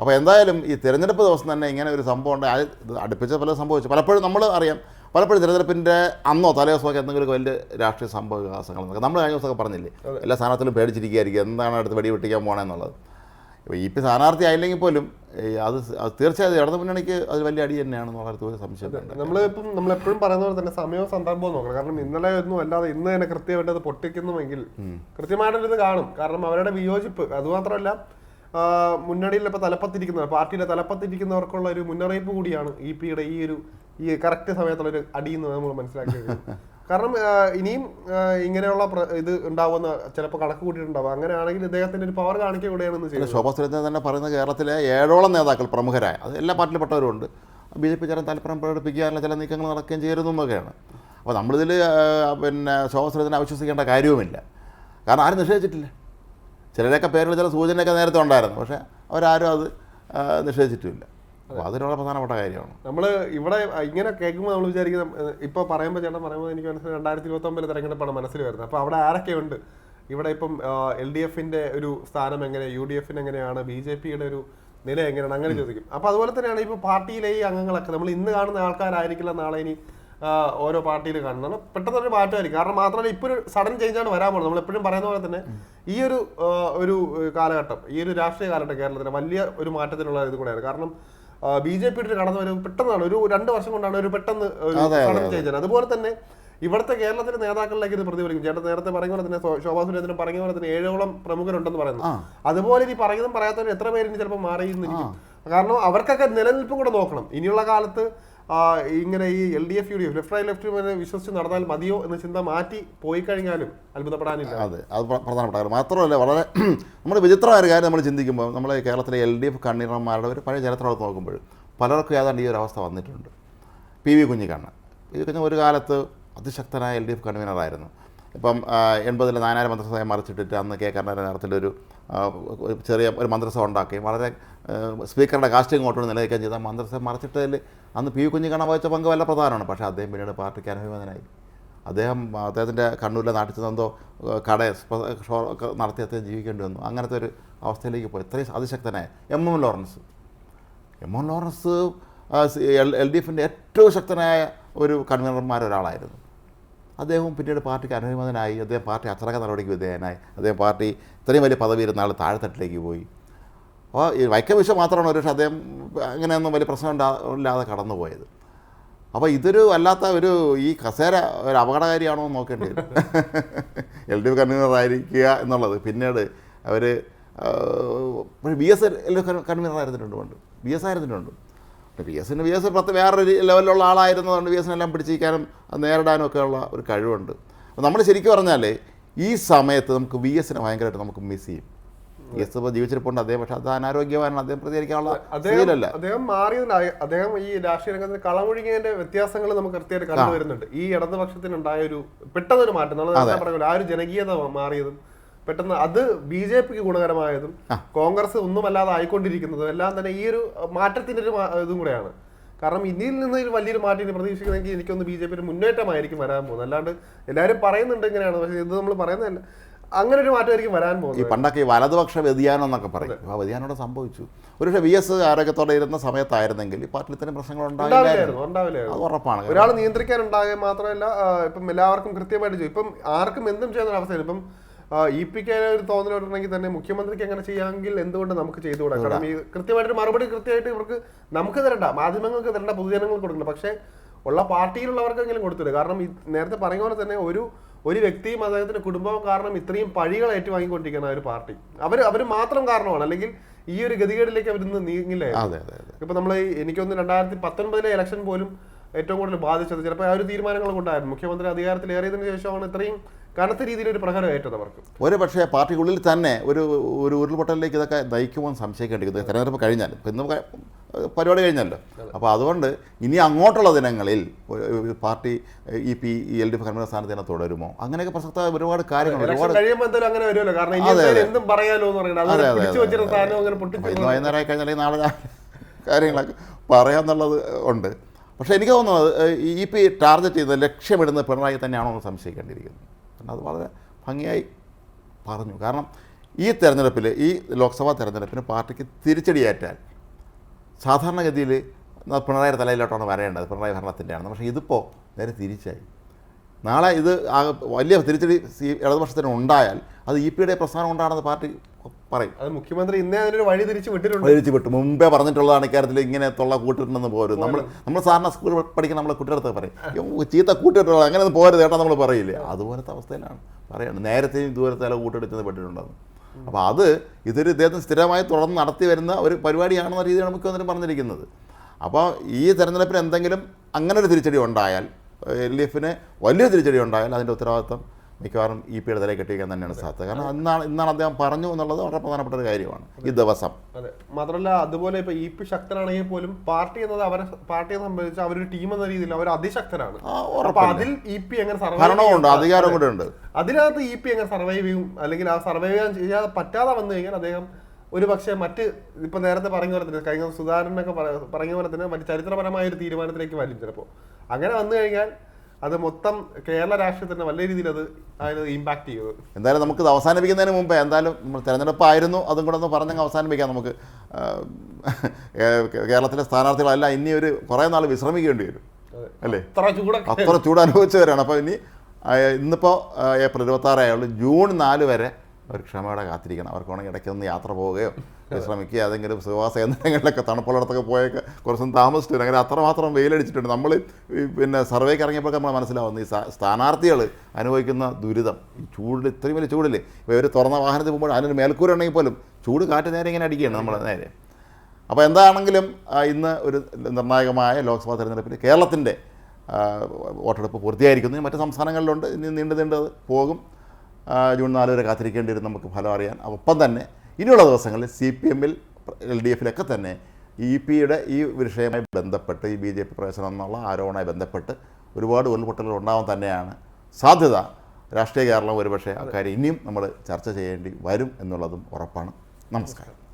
S1: അപ്പോൾ എന്തായാലും ഈ തിരഞ്ഞെടുപ്പ് ദിവസം തന്നെ ഇങ്ങനെ ഒരു സംഭവം ഉണ്ട്. അത് അടുപ്പിച്ച പല സംഭവിച്ചു. പലപ്പോഴും നമ്മൾ അറിയാം പലപ്പോഴും തിരഞ്ഞെടുപ്പിന്റെ അന്നോ തലേ ദിവസമൊക്കെ എന്തെങ്കിലും വലിയ രാഷ്ട്രീയ സംഭവ വികാസങ്ങൾ നമ്മൾ കഴിഞ്ഞ ദിവസമൊക്കെ പറഞ്ഞില്ലേ എല്ലാ സ്ഥാനത്തിലും പേടിച്ചിരിക്കുകയായിരിക്കും എന്താണ് അടുത്ത് വെടി വെട്ടിക്കാൻ പോകണമെന്നുള്ളത് ഇപ്പോൾ ഇ പി സ്ഥാനാർത്ഥി ആയില്ലെങ്കിൽ പോലും അത് തീർച്ചയായും ഇടതു മുന്നണിക്ക് അത് വലിയ അടി തന്നെയാണെന്നുള്ള ഒരു സംശയം
S2: നമ്മൾ ഇപ്പം നമ്മൾ എപ്പോഴും പറയുന്ന പോലെ തന്നെ സമയവും സന്ദർഭവും നോക്കണം. കാരണം ഇന്നലെ ഒന്നും അല്ലാതെ ഇന്ന് തന്നെ കൃത്യമായിട്ട് അത് പൊട്ടിക്കുന്നുവെങ്കിൽ കൃത്യമായിട്ടൊരു ഇത് കാണും. കാരണം അവരുടെ വിയോജിപ്പ് അതുമാത്രമല്ല മുന്നണിയിൽ ഇപ്പൊ തലപ്പത്തിരിക്കുന്ന പാർട്ടിയുടെ തലപ്പത്തിരിക്കുന്നവർക്കുള്ള ഒരു മുന്നറിയിപ്പ് കൂടിയാണ് ഇ പിയുടെ ഈ ഒരു ഈ കറക്റ്റ് സമയത്തുള്ള ഒരു അടിയെന്ന് നമ്മൾ മനസ്സിലാക്കിയത്. കാരണം ഇനിയും ഇങ്ങനെയുള്ള ഇത് ഉണ്ടാവുന്ന ചിലപ്പോൾ കണക്ക് കൂട്ടിയിട്ടുണ്ടാവും. അങ്ങനെയാണെങ്കിൽ ഇദ്ദേഹത്തിന്റെ ഒരു പവർ കാണിക്കുക
S1: ഇവിടെയാണെന്ന്
S2: ചെയ്യുന്നത്
S1: ശോഭാ സുരേന്ദ്രൻ തന്നെ പറയുന്ന കേരളത്തിലെ ഏഴോളം നേതാക്കൾ പ്രമുഖരായ അത് എല്ലാ പാർട്ടിയിൽപ്പെട്ടവരുണ്ട് ബി ജെ പി ചേരാൻ താല്പര്യം പ്രകടിപ്പിക്കാനുള്ള ചില നീക്കങ്ങൾ നടക്കുകയും ചെയ്യരുന്നു എന്നൊക്കെയാണ്. അപ്പോൾ നമ്മളിതിൽ പിന്നെ ശോഭാ സുരേന്ദ്രനെ അവിശ്വസിക്കേണ്ട കാര്യവുമില്ല. കാരണം ആരും നിഷേധിച്ചിട്ടില്ല. ചിലരൊക്കെ പേരിൽ ചില സൂചനയൊക്കെ നേരത്തെ ഉണ്ടായിരുന്നു. പക്ഷേ അവരാരും അത് നിഷേധിച്ചിട്ടുമില്ല. അപ്പോൾ അതിനുള്ള പ്രധാനപ്പെട്ട കാര്യമാണ്.
S2: നമ്മൾ ഇവിടെ ഇങ്ങനെ കേൾക്കുമ്പോൾ നമ്മൾ വിചാരിക്കുന്ന ഏഹ്, ഇപ്പൊ പറയുമ്പോൾ ചേട്ടൻ പറയുമ്പോൾ എനിക്ക് മനസ്സിൽ രണ്ടായിരത്തി ഇരുപത്തി ഒമ്പതിലെ തെരഞ്ഞെടുപ്പാണ് മനസ്സിൽ വരുന്നത്. അപ്പൊ അവിടെ ആരൊക്കെയുണ്ട്? ഇവിടെ ഇപ്പം എൽ ഡി എഫിന്റെ ഒരു സ്ഥാനം എങ്ങനെ യു ഡി എഫിന് എങ്ങനെയാണ്? ബി ജെ പിയുടെ ഒരു നില എങ്ങനെയാണ്? അങ്ങനെ ചോദിക്കും. അപ്പൊ അതുപോലെ തന്നെയാണ് ഇപ്പൊ പാർട്ടിയിലെ ഈ അംഗങ്ങളൊക്കെ. നമ്മൾ ഇന്ന് കാണുന്ന ആൾക്കാരായിരിക്കില്ല നാളെ ഇനി ഓരോ പാർട്ടിയിൽ കാണുന്നത്. പെട്ടെന്നൊരു മാറ്റമായിരിക്കും. കാരണം മാത്രമല്ല ഇപ്പോൾ ഒരു സഡൻ ആണ് വരാൻ പോകുന്നത്. നമ്മൾ എപ്പോഴും പറയുന്ന പോലെ തന്നെ ഈ ഒരു ഒരു കാലഘട്ടം ഈ ഒരു രാഷ്ട്രീയ കാലഘട്ടം കേരളത്തിലെ വലിയ ഒരു മാറ്റത്തിനുള്ള ഇത് കൂടെയാണ്. കാരണം ബി ജെ പിയുടെ കടന്നു വരും പെട്ടെന്നാണ്. ഒരു രണ്ട് വർഷം കൊണ്ടാണ് ഒരു പെട്ടെന്ന് ഒരു ചേഞ്ച് അതുപോലെ തന്നെ ഇവിടുത്തെ കേരളത്തിലെ നേതാക്കളിലേക്ക് ഇത് പ്രതിഫലിക്കും. ചേട്ടൻ നേരത്തെ പറഞ്ഞ പോലെ തന്നെ ശോഭാ സുരേന്ദ്രൻ പറഞ്ഞ പോലെ തന്നെ ഏഴോളം പ്രമുഖരുണ്ടെന്ന് പറയുന്നു. അതുപോലെ ഇനി പറയുന്നതും പറയാത്തവരും എത്ര പേര് ഇനി ചിലപ്പോൾ മാറിയിരുന്നിരിക്കും കാരണം അവർക്കൊക്കെ നിലനിൽപ്പും കൂടെ നോക്കണം. ഇനിയുള്ള കാലത്ത് ഇങ്ങനെ ഈ L D F U D F left right left വിശ്വസിച്ച് നടന്നാൽ മതിയോ എന്ന ചിന്ത മാറ്റി പോയി കഴിഞ്ഞാലും അത്ഭുതപ്പെടാനില്ല.
S1: അതെ അത് പ്ര- പ്രധാനപ്പെട്ട കാര്യം. മാത്രമല്ല വളരെ നമ്മൾ വിചിത്രമായ ഒരു കാര്യം നമ്മൾ ചിന്തിക്കുമ്പോൾ നമ്മൾ കേരളത്തിലെ എൽ ഡി എഫ് കണ്ണീറന്മാരുടെ ഒരു പഴയ ചരിത്രമൊക്കെ നോക്കുമ്പോൾ പലർക്കും ഏതാണ്ട് ഈ ഒരു അവസ്ഥ വന്നിട്ടുണ്ട്. P V Kunhikannan. P V ഒരു കാലത്ത് അതിശക്തനായ എൽ ഡി എഫ് കൺവീനറായിരുന്നു. ഇപ്പം എൺപതിലെ നാനായിരം മന്ത്രിസഭയെ മറിച്ചിട്ടിട്ട് അന്ന് കെ കരുണാകരൻ നേതൃത്വത്തിലൊരു ഒരു ചെറിയ ഒരു മന്ത്രിസഭ ഉണ്ടാക്കുകയും വളരെ സ്പീക്കറുടെ കാസ്റ്റിംഗ് വോട്ടോട് നിലനിൽക്കുകയും ചെയ്ത. മന്ത്രിസഭ മറച്ചിട്ടതിൽ അന്ന് പി കുഞ്ഞിക്കണ വഹിച്ച പങ്ക് വല്ല പ്രധാനമാണ്. പക്ഷേ അദ്ദേഹം പിന്നീട് പാർട്ടിക്ക് അനുഭവനായി അദ്ദേഹം അദ്ദേഹത്തിന്റെ കണ്ണൂരിലെ നാട്ടിൽ ചെന്ന് എന്തോ ഏഹ്, കട ഷോ ഒക്കെ നടത്തി അദ്ദേഹം ജീവിക്കേണ്ടി വന്നു. അങ്ങനത്തെ ഒരു അവസ്ഥയിലേക്ക് പോയി. ഇത്രയും അതിശക്തനായ M M Lawrence. M M Lawrence L D എഫിന്റെ ഏറ്റവും ശക്തനായ ഒരു കൺവീനർമാരൊരാളായിരുന്നു. അദ്ദേഹവും പിന്നീട് പാർട്ടിക്ക് അനുമതനായി അദ്ദേഹം പാർട്ടി അച്ചടക്ക നടപടിക്ക് വിധേയനായി അദ്ദേഹം പാർട്ടി ഇത്രയും വലിയ പദവി ഇരുന്ന ആൾ താഴെത്തട്ടിലേക്ക് പോയി. അപ്പോൾ ഈ വൈക്കം മാത്രമാണ് ഒരു പക്ഷേ അദ്ദേഹം അങ്ങനെയൊന്നും വലിയ പ്രശ്നം ഇല്ലാതെ കടന്നുപോയത്. അപ്പോൾ ഇതൊരു അല്ലാത്ത ഒരു ഈ കസേര ഒരു അപകടകാരിയാണോ എന്ന് നോക്കേണ്ടി വരും. എൽ ഡി എഫ് കൺവീനറായിരിക്കുക എന്നുള്ളത്. പിന്നീട് അവർ ബി എസ് എൽ കൺവീനർ ആയിരുന്നിട്ടുണ്ട് പണ്ട്. ബി എസ് ആയിരുന്നിട്ടുണ്ട്. ബി എസിന് വി എസ് പത്ത് വേറൊരു ലെവലിലുള്ള ആളായിരുന്നതുകൊണ്ട് ബി എസിനെല്ലാം പിടിച്ചിരിക്കാനും അത് നേരിടാനും ഒക്കെ ഉള്ള ഒരു കഴിവുണ്ട്. അപ്പോൾ നമ്മൾ ശരിക്കും പറഞ്ഞാൽ ഈ സമയത്ത് നമുക്ക് വി എസിനെ ഭയങ്കരമായിട്ട് നമുക്ക് മിസ് ചെയ്യും. വി എസ് ഇപ്പോൾ ജീവിച്ചിരിപ്പുണ്ട് അദ്ദേഹം പക്ഷേ അത് അനാരോഗ്യവാനാണ്. അദ്ദേഹം പ്രതികരിക്കാനുള്ള
S2: അദ്ദേഹം
S1: സ്ഥിതിയിലല്ല
S2: അദ്ദേഹം മാറിയതിന് അദ്ദേഹം ഈ രാഷ്ട്രീയ രംഗത്തിന് കളമൊഴുകിയതിന്റെ വ്യത്യാസങ്ങൾ നമുക്ക് കൃത്യമായിട്ട് കണ്ടുവരുന്നുണ്ട്. ഈ ഇടതുപക്ഷത്തിനുണ്ടായ ഒരു പെട്ടെന്നൊരു മാറ്റം നമ്മൾ പറഞ്ഞ ആ ഒരു ജനകീയത മാറിയതും പെട്ടെന്ന് അത് ബി ജെ പിക്ക് ഗുണകരമായതും കോൺഗ്രസ് ഒന്നുമല്ലാതെ ആയിക്കൊണ്ടിരിക്കുന്നതും എല്ലാം തന്നെ ഈ ഒരു മാറ്റത്തിന്റെ ഒരു ഇതും കൂടെയാണ്. കാരണം ഇന്ത്യയിൽ നിന്ന് വലിയൊരു മാറ്റം പ്രതീക്ഷിക്കുന്നെങ്കിൽ എനിക്കൊന്ന് ബി ജെ പി മുന്നേറ്റമായിരിക്കും വരാൻ പോകുന്നത്. അല്ലാണ്ട് എല്ലാവരും പറയുന്നുണ്ട് ഇങ്ങനെയാണ്. പക്ഷേ ഇത് നമ്മൾ പറയുന്നതല്ല അങ്ങനെ ഒരു മാറ്റമായിരിക്കും വരാൻ പോകുന്നത്.
S1: ഈ പണ്ടൊക്കെ ഈ വലതുപക്ഷ വ്യതിയാനം എന്നൊക്കെ പറയും ആ വ്യതിയാനം ഇവിടെ സംഭവിച്ചു. ഒരുപക്ഷെ വി എസ് ആരോഗ്യത്തോടെ ഇരുന്ന സമയത്തായിരുന്നെങ്കിൽ ഈ പാർട്ടിയിൽ തന്നെ പ്രശ്നങ്ങൾ ഉണ്ടാവില്ലായിരുന്നു ഉറപ്പാണ്.
S2: ഒരാൾ നിയന്ത്രിക്കാൻ ഉണ്ടാകുക മാത്രമല്ല ഇപ്പം എല്ലാവർക്കും കൃത്യമായിട്ട് ചെയ്യും. ഇപ്പം ആർക്കും എന്തും ചെയ്യുന്ന അവസ്ഥയാണ് ഇപ്പം ഇ പിക്ക് ഒരു തോന്നൽ വരണമെങ്കിൽ തന്നെ മുഖ്യമന്ത്രിക്ക് അങ്ങനെ ചെയ്യാമെങ്കിൽ എന്തുകൊണ്ട് നമുക്ക് ചെയ്തുകൂടാ കാരണം ഈ കൃത്യമായിട്ടൊരു മറുപടി കൃത്യമായിട്ട് ഇവർക്ക് നമുക്ക് തരണ്ട മാധ്യമങ്ങൾക്ക് തരണ്ട പൊതുജനങ്ങൾക്ക് കൊടുക്കണം. പക്ഷേ ഉള്ള പാർട്ടിയിലുള്ളവർക്കെങ്കിലും കൊടുത്തില്ല. കാരണം നേരത്തെ പറഞ്ഞ പോലെ തന്നെ ഒരു ഒരു വ്യക്തിയും അദ്ദേഹത്തിന്റെ കുടുംബവും കാരണം ഇത്രയും പഴികൾ ഏറ്റുവാങ്ങിക്കൊണ്ടിരിക്കുന്ന ഒരു പാർട്ടി. അവർ അവർ മാത്രം കാരണമാണ്. അല്ലെങ്കിൽ ഈ ഒരു ഗതികേടിലേക്ക് അവരിന്ന് നീങ്ങില്ലേ?
S1: അതെ അതെ അതെ.
S2: ഇപ്പൊ നമ്മൾ എനിക്കൊന്ന് രണ്ടായിരത്തി പത്തൊൻപതിലെ ഇലക്ഷൻ പോലും ഏറ്റവും കൂടുതൽ ബാധിച്ചത് ചിലപ്പോൾ ആ ഒരു തീരുമാനങ്ങൾ കൊണ്ടായിരുന്നു. മുഖ്യമന്ത്രി അധികാരത്തിലേറിയതിനു ശേഷമാണ് ഇത്രയും കനത്ത രീതിയിൽ ഒരു പ്രഹരം ഏറ്റത് അവർക്ക്.
S1: ഒരു പക്ഷേ പാർട്ടിക്കുള്ളിൽ തന്നെ ഒരു ഒരു ഉരുൾപൊട്ടലിലേക്ക് ഇതൊക്കെ നയിക്കുമോ എന്ന് സംശയിക്കേണ്ടിരിക്കുന്നത് തെരഞ്ഞെടുപ്പ് കഴിഞ്ഞാൽ. ഇപ്പം ഇന്ന് പരിപാടി കഴിഞ്ഞല്ലോ. അപ്പോൾ അതുകൊണ്ട് ഇനി അങ്ങോട്ടുള്ള ദിനങ്ങളിൽ party E P E L D F convenor സ്ഥാനത്ത് തന്നെ തുടരുമോ? അങ്ങനെയൊക്കെ പ്രസക്തമായ ഒരുപാട്
S2: കാര്യങ്ങൾ
S1: ഒരുപാട്
S2: കഴിയുമ്പോൾ അങ്ങനെ വരുമല്ലോ. കാരണം ഇനി
S1: അതെ,
S2: എന്തായാലും
S1: അതെ.
S2: എന്തും പറയാലോ എന്ന് പറയുന്നത്.
S1: അതെ,
S2: അത്
S1: അതെ,
S2: പിടിച്ചു
S1: അതെ,
S2: വെച്ചിരുന്ന
S1: അതെ.
S2: അങ്ങനെ
S1: അപ്പോൾ
S2: പൊട്ടിച്ചു
S1: ഇന്ന് വൈകുന്നേരം ആയി കഴിഞ്ഞാൽ നാളെ കാര്യങ്ങളൊക്കെ പറയാന്നുള്ളത് ഉണ്ട്. പക്ഷേ എനിക്ക് തോന്നുന്നത് ഇ പി ടാർഗറ്റ് ചെയ്ത് ലക്ഷ്യമിടുന്നത് പിണറായി തന്നെയാണോ എന്ന് സംശയിക്കേണ്ടിയിരിക്കുന്നു. കാരണം അത് വളരെ ഭംഗിയായി പറഞ്ഞു. കാരണം ഈ തെരഞ്ഞെടുപ്പിൽ ഈ ലോക്സഭാ തെരഞ്ഞെടുപ്പിന് പാർട്ടിക്ക് തിരിച്ചടിയേറ്റാൽ സാധാരണഗതിയിൽ പിണറായിയുടെ തലയിലോട്ടാണ് വരേണ്ടത് പിണറായി ഭരണത്തിന്റെയാണ് പക്ഷേ ഇതിപ്പോൾ നേരെ തിരിച്ചായി. നാളെ ഇത് വലിയ തിരിച്ചടി ഇടതുപക്ഷത്തിന് ഉണ്ടായാൽ അത് ഇ പിയുടെ പ്രസ്ഥാനം കൊണ്ടാണെന്ന് പാർട്ടി പറയും.
S2: അത് മുഖ്യമന്ത്രി ഇന്നേ അതിനൊരു വഴി തിരിച്ചു വിട്ടിട്ടുണ്ട്.
S1: തിരിച്ചു വിട്ടു. മുമ്പേ പറഞ്ഞിട്ടുള്ളതാണ് ഇക്കാര്യത്തിൽ ഇങ്ങനെ തൊള്ള കൂട്ടിട്ടുണ്ടെന്ന് പോരും നമ്മൾ നമ്മൾ സാറിന് സ്കൂളിൽ പഠിക്കുന്ന നമ്മളെ കുട്ടികളടുത്ത് പറയും. "യ്യോ, ചീത്ത കൂട്ടിട്ടുള്ള അങ്ങനെ ഒന്നും പോരുത് കേട്ടോ നമ്മൾ പറയില്ലേ. അതുപോലത്തെ അവസ്ഥയിലാണ്. പറയാണ്. നേരത്തെയും ദൂരത്തെ അല്ല കൂട്ടെടുത്ത് പെട്ടിട്ടുണ്ടെന്ന് അപ്പോൾ അത് ഇതൊരു ഇദ്ദേഹത്തിന് സ്ഥിരമായി തുടർന്ന് നടത്തി വരുന്ന ഒരു പരിപാടിയാണെന്ന രീതിയിലാണ് മുഖ്യമന്ത്രി പറഞ്ഞിരിക്കുന്നത്. അപ്പോൾ ഈ തെരഞ്ഞെടുപ്പിന് എന്തെങ്കിലും അങ്ങനെ ഒരു തിരിച്ചടി ഉണ്ടായാൽ എൽ ഡി എഫിന് വലിയ തിരിച്ചടി ഉണ്ടായാൽ അതിന്റെ ഉത്തരവാദിത്വം മിക്കവാറും ഇ പിയുടെ തലയിൽ കെട്ടിവെക്കാൻ തന്നെയാണ് സാധ്യത. കാരണം ഇന്നാണ് ഇന്നാണ് അദ്ദേഹം പറഞ്ഞു എന്നുള്ളത് വളരെ പ്രധാനപ്പെട്ട ഒരു കാര്യമാണ്. ഈ ദിവസം.
S2: അതെ. മാത്രമല്ല അതുപോലെ ഇപ്പൊ ഇ പി ശക്തനാണെങ്കിൽ പോലും പാർട്ടി എന്നത് അവരെ പാർട്ടിയെ സംബന്ധിച്ച് അവരൊരു ടീം എന്ന രീതിയിൽ അവർ
S1: അതിശക്തനാണ്
S2: അതിൽ ഇ പി എങ്ങനെ സർവൈവ്
S1: ഭരണമുണ്ട് അധികാരം കൂടെ ഉണ്ട്.
S2: അതിനകത്ത് ഇ പി എങ്ങനെ സർവൈവ് ചെയ്യും? അല്ലെങ്കിൽ ആ സർവൈവ് ചെയ്യാൻ ചെയ്യാതെ പറ്റാതെ വന്നു കഴിഞ്ഞാൽ അദ്ദേഹം ഒരു പക്ഷേ മറ്റ് ഇപ്പൊ നേരത്തെ പറഞ്ഞ പോലെ തന്നെ കഴിഞ്ഞ സുധാകരനൊക്കെ പറ- പറഞ്ഞ പോലെ തന്നെ മറ്റ് ചരിത്രപരമായ ഒരു തീരുമാനത്തിലേക്ക് വരും ചിലപ്പോൾ അങ്ങനെ വന്നു കഴിഞ്ഞാൽ അത് മൊത്തം കേരള രാഷ്ട്രീയത്തിന് വലിയ രീതിയിൽ അത് അതിന് ഇമ്പാക്ട് ചെയ്യും
S1: എന്തായാലും നമുക്ക് ഇത് അവസാനിപ്പിക്കുന്നതിന് മുമ്പേ എന്തായാലും നമ്മൾ തിരഞ്ഞെടുപ്പായിരുന്നു. അതും കൂടെ ഒന്ന് പറഞ്ഞങ്ങ് അവസാനിപ്പിക്കാം. നമുക്ക് കേരളത്തിലെ സ്ഥാനാർത്ഥികളെല്ലാം ഇനി ഒരു കുറേ നാൾ വിശ്രമിക്കേണ്ടി വരും. അല്ലേ?
S2: അത്ര
S1: ചൂട് അനുഭവിച്ചവരാണ് അപ്പോൾ ഇനി ഇന്നിപ്പോൾ ഏപ്രിൽ ഇരുപത്താറേ ആയുള്ളൂ ജൂൺ നാല് വരെ അവർ ക്ഷമയോടെ കാത്തിരിക്കണം. അവർക്ക് വേണമെങ്കിൽ ഇടയ്ക്ക് ഒന്ന് യാത്ര പോവുകയോ വിശ്രമിക്കുക ഏതെങ്കിലും സുവാസ കേന്ദ്രങ്ങളിലൊക്കെ തണുപ്പുള്ളിടത്തൊക്കെ പോയൊക്കെ കുറച്ചും താമസിച്ചിട്ടുണ്ട് അങ്ങനെ അത്രമാത്രം വെയിലടിച്ചിട്ടുണ്ട്. നമ്മൾ പിന്നെ സർവേക്ക് ഇറങ്ങിയപ്പോൾ നമ്മൾ മനസ്സിലാവുന്നു. ഈ സ്ഥാനാർത്ഥികൾ അനുഭവിക്കുന്ന ദുരിതം. ഈ ചൂടിൽ ഇത്രയും വലിയ ചൂടില്ലേ? ഇപ്പോൾ ഇവർ തുറന്ന വാഹനത്തിൽ പോകുമ്പോൾ അതിനൊരു മേൽക്കൂര ഉണ്ടെങ്കിൽ പോലും ചൂട് കാറ്റ് നേരെ ഇങ്ങനെ അടിക്കുകയാണ് നമ്മൾ നേരെ. അപ്പോൾ എന്താണെങ്കിലും ഇന്ന് ഒരു നിർണായകമായ ലോക്സഭാ തെരഞ്ഞെടുപ്പിൽ കേരളത്തിന്റെ വോട്ടെടുപ്പ് പൂർത്തിയായിരിക്കുന്നു. മറ്റ് സംസ്ഥാനങ്ങളിലുണ്ട്. ഇനി നീണ്ടു നീണ്ടത് പോകും. ജൂൺ നാല് വരെ കാത്തിരിക്കേണ്ടി വരും നമുക്ക് ഫലം അറിയാൻ. ഒപ്പം തന്നെ ഇനിയുള്ള ദിവസങ്ങളിൽ സി പി എമ്മിൽ എൽ ഡി എഫിലൊക്കെ തന്നെ ഇ പിയുടെ ഈ വിഷയവുമായി ബന്ധപ്പെട്ട് ഈ ബി ജെ പി പ്രവേശനം എന്നുള്ള ആരോപണമായി ബന്ധപ്പെട്ട് ഒരുപാട് ഉരുൾപൊട്ടലുകൾ ഉണ്ടാവാൻ തന്നെയാണ് സാധ്യത. രാഷ്ട്രീയ കേരളം ഒരുപക്ഷെ അക്കാര്യം ഇനിയും നമ്മൾ ചർച്ച ചെയ്യേണ്ടി വരും എന്നുള്ളതും ഉറപ്പാണ്. നമസ്കാരം.